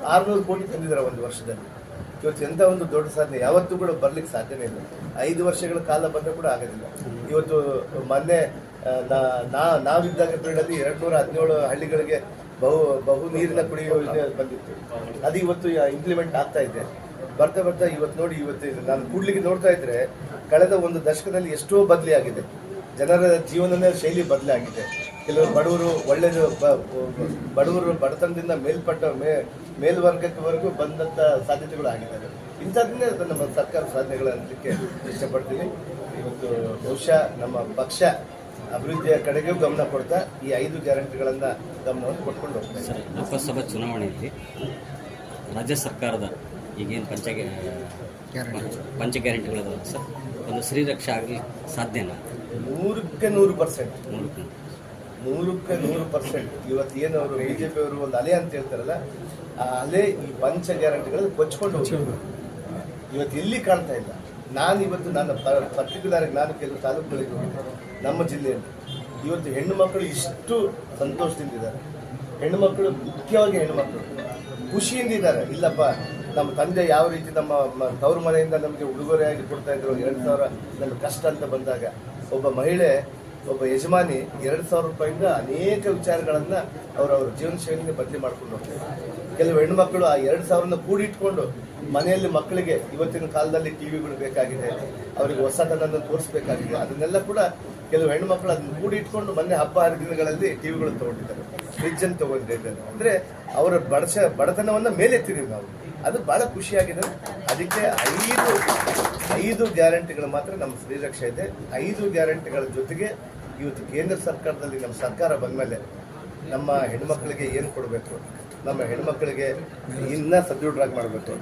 ಆರುನೂರು ಕೋಟಿ ತಂದಿದ್ದಾರೆ ಒಂದು ವರ್ಷದಲ್ಲಿ. ಇವತ್ತು ಎಂಥ ಒಂದು ದೊಡ್ಡ ಸಾಧನೆ? ಯಾವತ್ತೂ ಕೂಡ ಬರ್ಲಿಕ್ಕೆ ಸಾಧ್ಯನೇ ಇಲ್ಲ. ಐದು ವರ್ಷಗಳ ಕಾಲ ಬಂದರೂ ಕೂಡ ಆಗೋದಿಲ್ಲ. ಇವತ್ತು ಮೊನ್ನೆ ನಾ- ನಾವಿದ್ದಾಗ ಪೀರಿಯಡಲ್ಲಿ ಎರಡು ನೂರ ಹದಿನೇಳು ಹಳ್ಳಿಗಳಿಗೆ ಬಹು ಬಹು ನೀರಿನ ಕುಡಿಯುವ ಬಂದಿತ್ತು. ಅದು ಇವತ್ತು ಇಂಪ್ಲಿಮೆಂಟ್ ಆಗ್ತಾ ಇದೆ. ಬರ್ತಾ ಬರ್ತಾ ಇವತ್ತು ನೋಡಿ, ಇವತ್ತು ನಾನು ಕೂಡ್ಲಿಕ್ಕೆ ನೋಡ್ತಾ ಇದ್ರೆ ಕಳೆದ ಒಂದು ದಶಕದಲ್ಲಿ ಎಷ್ಟೋ ಬದಲಿ ಆಗಿದೆ ಜನರ ಜೀವನದ ಶೈಲಿ ಬದಲಾಗಿದೆ. ಕೆಲವರು ಬಡವರು ಒಳ್ಳೆಯದು ಬಡವರು ಬಡತನದಿಂದ ಮೇಲ್ಪಟ್ಟ ಮೇ ಮೇಲ್ವರ್ಗದವರೆಗೂ ಬಂದಂಥ ಸಾಧ್ಯತೆಗಳು ಆಗಿದ್ದಾವೆ. ಇಂಥದ್ದನ್ನೇ ನಮ್ಮ ಸರ್ಕಾರ ಸಾಧನೆಗಳು ಅನ್ನಲಿಕ್ಕೆ ಇಷ್ಟಪಡ್ತೀನಿ. ಇವತ್ತು ಬಹುಶಃ ನಮ್ಮ ಪಕ್ಷ ಅಭಿವೃದ್ಧಿಯ ಕಡೆಗೂ ಗಮನ ಕೊಡ್ತಾ ಈ ಐದು ಗ್ಯಾರಂಟಿಗಳನ್ನು ಗಮನವನ್ನು ಕೊಟ್ಕೊಂಡು ಹೋಗ್ತಾರೆ ಲೋಕಸಭಾ ಚುನಾವಣೆಯಲ್ಲಿ ರಾಜ್ಯ ಸರ್ಕಾರದ ಈಗೇನು ಪಂಚ ಪಂಚ ಗ್ಯಾರಂಟಿಗಳಿದಾವೆ ಸರ್? ಒಂದು ಶ್ರೀರಕ್ಷೆ ಆಗಲಿ ಸಾಧ್ಯನಾ ನೂರಕ್ಕೆ ನೂರು ಪರ್ಸೆಂಟ್. ಮೂಲಕ ನೂರಕ್ಕೆ ನೂರು ಪರ್ಸೆಂಟ್ ಇವತ್ತು ಏನು ಅವರು ಜೆ ಅವರು ಒಂದು ಅಲೆ ಅಂತ ಹೇಳ್ತಾರಲ್ಲ, ಆ ಅಲೆ ಈ ಪಂಚ ಗ್ಯಾರಂಟಿಗಳಲ್ಲಿ ಕೊಚ್ಕೊಂಡು ಹೋಗ್ತಾರೆ ಇವತ್ತು ಎಲ್ಲಿ ಕಾಣ್ತಾ ಇಲ್ಲ. ನಾನು ಇವತ್ತು ನನ್ನ ಪರ್ಟಿಕ್ಯುಲರ್ ನಾನು ಕೆಲವು ತಾಲೂಕುಗಳಿಗೆ ನಮ್ಮ ಜಿಲ್ಲೆಯಲ್ಲಿ. ಇವತ್ತು ಹೆಣ್ಣು ಮಕ್ಕಳು ಇಷ್ಟು ಸಂತೋಷದಿಂದ ಇದ್ದಾರೆ. ಹೆಣ್ಣು ಮಕ್ಕಳು ಮುಖ್ಯವಾಗಿ ಹೆಣ್ಣು ಮಕ್ಕಳು. ಖುಷಿಯಿಂದ ಇದ್ದಾರೆ. ಇಲ್ಲಪ್ಪ, ನಮ್ಮ ತಂದೆ ಯಾವ ರೀತಿ ನಮ್ಮ ತವರು ಮನೆಯಿಂದ ನಮಗೆ ಉಡುಗೊರೆಯಾಗಿ ಕೊಡ್ತಾ ಇದ್ರು, ಎರಡು ಸಾವಿರ ನಮಗೆ ಕಷ್ಟ ಅಂತ ಬಂದಾಗ, ಒಬ್ಬ ಮಹಿಳೆ ಒಬ್ಬ ಯಜಮಾನಿ ಎರಡು ಸಾವಿರ ರೂಪಾಯಿಂದ ಅನೇಕ ವಿಚಾರಗಳನ್ನ ಅವ್ರ ಅವ್ರ ಜೀವನ ಶೈಲಿಗೆ ಬದಲಿ ಮಾಡ್ಕೊಂಡು ಹೋಗ್ತಾರೆ. ಕೆಲವು ಹೆಣ್ಮಕ್ಳು ಆ ಎರಡು ಸಾವಿರನ ಕೂಡಿಟ್ಕೊಂಡು ಮನೆಯಲ್ಲಿ ಮಕ್ಕಳಿಗೆ ಇವತ್ತಿನ ಕಾಲದಲ್ಲಿ ಟಿವಿಗಳು ಬೇಕಾಗಿದೆ, ಅವರಿಗೆ ಹೊಸತನನ್ನು ತೋರಿಸ್ಬೇಕಾಗಿದೆ, ಅದನ್ನೆಲ್ಲ ಕೂಡ ಕೆಲವು ಹೆಣ್ಮಕ್ಳು ಅದನ್ನ ಕೂಡಿಟ್ಕೊಂಡು ಮೊನ್ನೆ ಹಬ್ಬ ಹರಿದಿನಗಳಲ್ಲಿ ಟಿವಿಗಳು ತಗೊಂಡಿದ್ದಾರೆ. ಫ್ರಿಜ್ ಅನ್ನು ತಗೊಂಡಿದ್ದಾರೆ ಅಂದ್ರೆ ಅವರ ಬಡಸ, ಬಡತನವನ್ನ ಮೇಲೆತ್ತಿದ್ದೀವಿ ನಾವು. ಅದು ಬಹಳ ಖುಷಿಯಾಗಿದೆ. ಅದಕ್ಕೆ ಐದು ಐದು ಗ್ಯಾರಂಟಿಗಳು ಮಾತ್ರ ನಮ್ಮ ಶ್ರೀರಕ್ಷೆ ಇದೆ. ಐದು ಗ್ಯಾರಂಟಿಗಳ ಜೊತೆಗೆ ಇವತ್ತು ಕೇಂದ್ರ ಸರ್ಕಾರದಲ್ಲಿ ನಮ್ಮ ಸರ್ಕಾರ ಬಂದಮೇಲೆ ನಮ್ಮ ಹೆಣ್ಮಕ್ಳಿಗೆ ಏನು ಕೊಡಬೇಕು? ನಮ್ಮ ಹೆಣ್ಮಕ್ಳಿಗೆ ಇನ್ನ ಸದೃಢರಾಗಿ ಮಾಡಬೇಕು.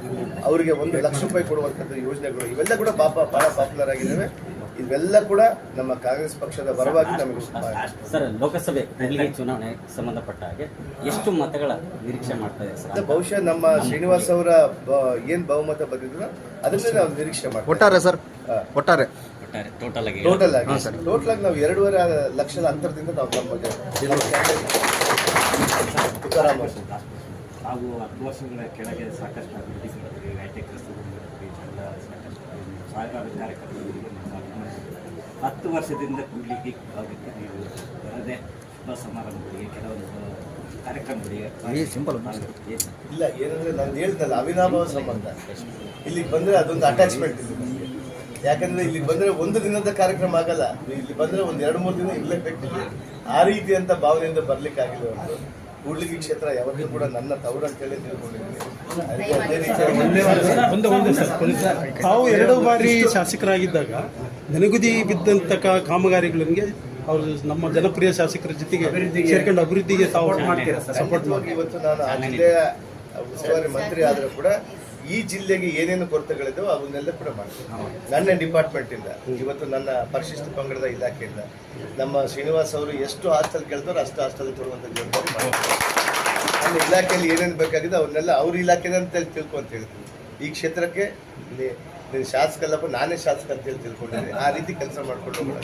ಅವರಿಗೆ ಒಂದು ಲಕ್ಷ ರೂಪಾಯಿ ಕೊಡುವಂಥದ್ದು ಯೋಜನೆಗಳು ಇವೆಲ್ಲ ಕೂಡ ಪಾಪ ಬಹಳ ಪಾಪ್ಯುಲರ್ ಆಗಿದ್ದಾವೆ. ಇವೆಲ್ಲ ಕೂಡ ನಮ್ಮ ಕಾಂಗ್ರೆಸ್ ಪಕ್ಷದ ಪರವಾಗಿ ನಮಗೆ ಸರ್ ಲೋಕಸಭೆ ಚುನಾವಣೆ ಸಂಬಂಧಪಟ್ಟ ಹಾಗೆ ಎಷ್ಟು ಮತಗಳ ನಿರೀಕ್ಷೆ ಮಾಡ್ತಾ ಇದೆ ಸರ್? ಬಹುಶಃ ನಮ್ಮ ಶ್ರೀನಿವಾಸ್ ಅವರ ಬ- ಏನ್ ಬಹುಮತ ಬಂದಿದ್ರು ಅದನ್ನೇ ನಾವು ನಿರೀಕ್ಷೆ ಮಾಡ್ತೀವಿ. ಒಟ್ಟಾರೆ ಸರ್. ಒಟ್ಟಾರೆ. ಒಟ್ಟಾರೆ ಟೋಟಲ್ ಆಗಿ. ಟೋಟಲ್ ಆಗಿ. ಟೋಟಲ್ ಆಗಿ ನಾವು ಎರಡೂವರೆ ಲಕ್ಷದ ಅಂತರದಿಂದ ನಾವು ತುಕಾರಾಮ್. ಹಾಗೂ ಹತ್ತು ವರ್ಷಗಳ ಕೆಳಗೆ ಸಾಕಷ್ಟು ಅಭಿವೃದ್ಧಿ ಮಾಡಿದ್ವಿ ಹೈಟೆಕ್ ರಸ್ತೆಗಳು ಎಲ್ಲ ಸಾಕಷ್ಟು ಸಾವಿರಾರು ಕಾರ್ಯಕ್ರಮಗಳಿಗೆ ಹತ್ತು ವರ್ಷದಿಂದ ಕೂಡಲಿಕ್ಕೆ ಆಗುತ್ತೆ ನೀವು ಬರದೆ ಶುಭ ಸಮಾರಂಭಗಳಿಗೆ ಕೆಲವೊಂದು ಕಾರ್ಯಕ್ರಮಗಳಿಗೆ ಸಿಂಪಲ್ ಇಲ್ಲ ಏನಂದ್ರೆ ನಾನು ಹೇಳ್ತಲ್ಲ ಅವಿನಾಭಾವ ಸಂಬಂಧ. ಇಲ್ಲಿಗೆ ಬಂದ್ರೆ ಅದೊಂದು ಅಟ್ಯಾಚ್ಮೆಂಟ್ ಇದೆ. ಯಾಕಂದ್ರೆ ಇಲ್ಲಿ ಬಂದ್ರೆ ಒಂದು ದಿನದ ಕಾರ್ಯಕ್ರಮ ಆಗಲ್ಲ. ಇಲ್ಲಿ ಬಂದ್ರೆ ಒಂದ್ ಎರಡು ಮೂರು ದಿನ ಇರ್ಲೇಬೇಕು ಇಲ್ಲಿ. ಆ ರೀತಿಯಂತ ಭಾವನೆಯಿಂದ ಬರ್ಲಿಕ್ಕೆ ಆಗಿಲ್ಲ ಒಂದು. ಕೂಡ್ಲಿಗಿ ಕ್ಷೇತ್ರ ಯಾವತ್ತೂ ಕೂಡ ನನ್ನ ತವರು ಅಂತೇಳಿ ತಿಳ್ಕೊಂಡಿದ್ದೀನಿ. ತಾವು ಎರಡು ಬಾರಿ ಶಾಸಕರಾಗಿದ್ದಾಗ ನನಗುದಿ ಬಿದ್ದಂತ ಕಾಮಗಾರಿಗಳಿಗೆ ಅವರು ನಮ್ಮ ಜನಪ್ರಿಯ ಶಾಸಕರ ಜೊತೆಗೆ ಸೇರ್ಕೊಂಡು ಅಭಿವೃದ್ಧಿಗೆ ತಾವು ಸಪೋರ್ಟ್ ಮಾಡಿ ಇವತ್ತು ನಾನು ಆ ಜಿಲ್ಲೆಯ ಉಸ್ತುವಾರಿ ಮಂತ್ರಿ ಆದರೂ ಕೂಡ ಈ ಜಿಲ್ಲೆಗೆ ಏನೇನು ಕೊರತೆಗಳಿದಾವೋ ಅವನ್ನೆಲ್ಲ ಕೂಡ ಮಾಡ್ತೀವಿ. ನನ್ನ ಡಿಪಾರ್ಟ್ಮೆಂಟ್ ಇಂದ ಇವತ್ತು ನನ್ನ ಪರಿಶಿಷ್ಟ ಪಂಗಡದ ಇಲಾಖೆಯಿಂದ ನಮ್ಮ ಶ್ರೀನಿವಾಸ್ ಅವರು ಎಷ್ಟು ಹಾಸ್ಟೆಲ್ ಕೇಳ್ತಾರೋ ಅಷ್ಟು ಹಾಸ್ಟೆಲ್ ಕೊಡುವಂಥ ಜವಾಬ್ದಾರಿ ನನ್ನ ಇಲಾಖೆಯಲ್ಲಿ ಏನೇನು ಬೇಕಾಗಿದೆ ಅವನ್ನೆಲ್ಲ ಅವ್ರ ಇಲಾಖೆನೇ ಅಂತ ಹೇಳಿ ತಿಳ್ಕೊಂತ ಹೇಳ್ತೀವಿ ಈ ಕ್ಷೇತ್ರಕ್ಕೆ ನೀನು ಶಾಸಕಲ್ಲಪ್ಪ ನಾನೇ ಶಾಸಕ ಅಂತ ಹೇಳಿ ತಿಳ್ಕೊಂಡಿದ್ದೀನಿ. ಆ ರೀತಿ ಕೆಲಸ ಮಾಡ್ಕೊಂಡು ಹೋಗೋಣ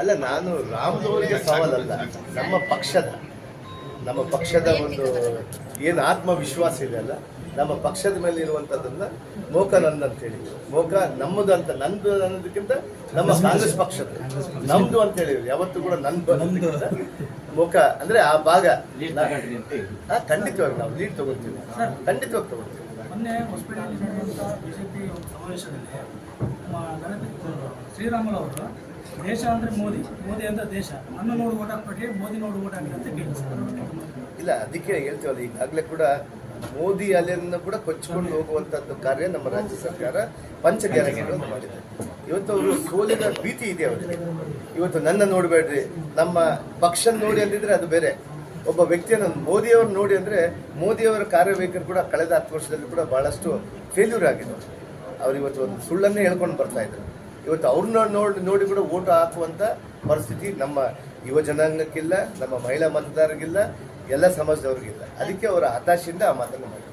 ಅಲ್ಲ ನಾನು ರಾಮದವರಿಗೆ ಸವಾಲಲ್ಲ ನಮ್ಮ ಪಕ್ಷದ. ನಮ್ಮ ಪಕ್ಷದ ಒಂದು ಏನು ಆತ್ಮವಿಶ್ವಾಸ ಇದೆ ಅಲ್ಲ ನಮ್ಮ ಪಕ್ಷದ ಮೇಲೆ ಇರುವಂಥದ್ದನ್ನ ಮೋಕ ನಂದು ಅಂತ ಹೇಳಿದ್ರು. ಮೋಕ ನಮ್ಮದು ಅಂತ ನಂದು ಅನ್ನೋದಕ್ಕಿಂತ ನಮ್ಮ ಕಾಂಗ್ರೆಸ್ ಪಕ್ಷದ. ನಮ್ದು ಅಂತ ಹೇಳಿದ್ರು. ಯಾವತ್ತೂ ಕೂಡ ನಂದು ಮೋಕ ಅಂದ್ರೆ ಆ ಭಾಗ ಖಂಡಿತವಾಗಿ ನಾವು ಲೀಡ್ ತಗೊಳ್ತೀವಿ. ಖಂಡಿತವಾಗಿ ತಗೊಳ್ತೀವಿ. ಮೊನ್ನೆ ಹೊಸಪೇಟೆಯಲ್ಲಿ ಸಮಾವೇಶದಲ್ಲಿ ಶ್ರೀರಾಮುಲು ಅವರು ದೇಶ ಅಂದ್ರೆ ಮೋದಿ ಮೋದಿ ಅಂದ್ರೆ ದೇಶ. ಅನ್ನ ನೋಡಿ ಓಟ್ ಮೋದಿ ನೋಡಿ ಓಟ್ ಅಂತ ಇಲ್ಲ, ಅದಕ್ಕೆ ಹೇಳ್ತೀವಲ್ಲ, ಈಗಾಗಲೇ ಕೂಡ ಮೋದಿ ಅಲೆಯನ್ನು ಕೂಡ ಕೊಚ್ಚಿಕೊಂಡು ಹೋಗುವಂಥದ್ದು ಕಾರ್ಯ ನಮ್ಮ ರಾಜ್ಯ ಸರ್ಕಾರ ಪಂಚ ಗ್ಯಾರಂಟಿಗಳನ್ನು ಮಾಡಿದೆ. ಇವತ್ತು ಅವರು ಸೋಲಿನ ಭೀತಿ ಇದೆ ಅವರಿಗೆ. ಇವತ್ತು ನನ್ನ ನೋಡಬೇಡ್ರಿ, ನಮ್ಮ ಪಕ್ಷ ನೋಡಿ ಅಂದಿದ್ರೆ ಅದು ಬೇರೆ. ಒಬ್ಬ ವ್ಯಕ್ತಿಯನ್ನು ಮೋದಿಯವ್ರು ನೋಡಿ ಅಂದ್ರೆ ಮೋದಿಯವರ ಕಾರ್ಯವೈಖರಿ ಕೂಡ ಕಳೆದ ಹತ್ತು ವರ್ಷದಲ್ಲಿ ಕೂಡ ಬಹಳಷ್ಟು ಫೇಲ್ಯೂರ್ ಆಗಿದೆ ಅವ್ರು ಇವತ್ತು ಒಂದು ಸುಳ್ಳನ್ನೇ ಹೇಳ್ಕೊಂಡು ಬರ್ತಾ ಇದ್ರು. ಇವತ್ತು ಅವ್ರನ್ನ ನೋಡಿ ನೋಡಿ ಕೂಡ ಓಟು ಹಾಕುವಂತ ಪರಿಸ್ಥಿತಿ ನಮ್ಮ ಯುವ ಜನಾಂಗಕ್ಕಿಲ್ಲ, ನಮ್ಮ ಮಹಿಳಾ ಮತದಾರರಿಗಿಲ್ಲ, ಎಲ್ಲ ಸಮಾಜದವ್ರಿಗಿಲ್ಲ. ಅದಕ್ಕೆ ಅವರ ಹತಾಶೆಯಿಂದ ಆ ಮಾತನ್ನು ಮಾಡಿ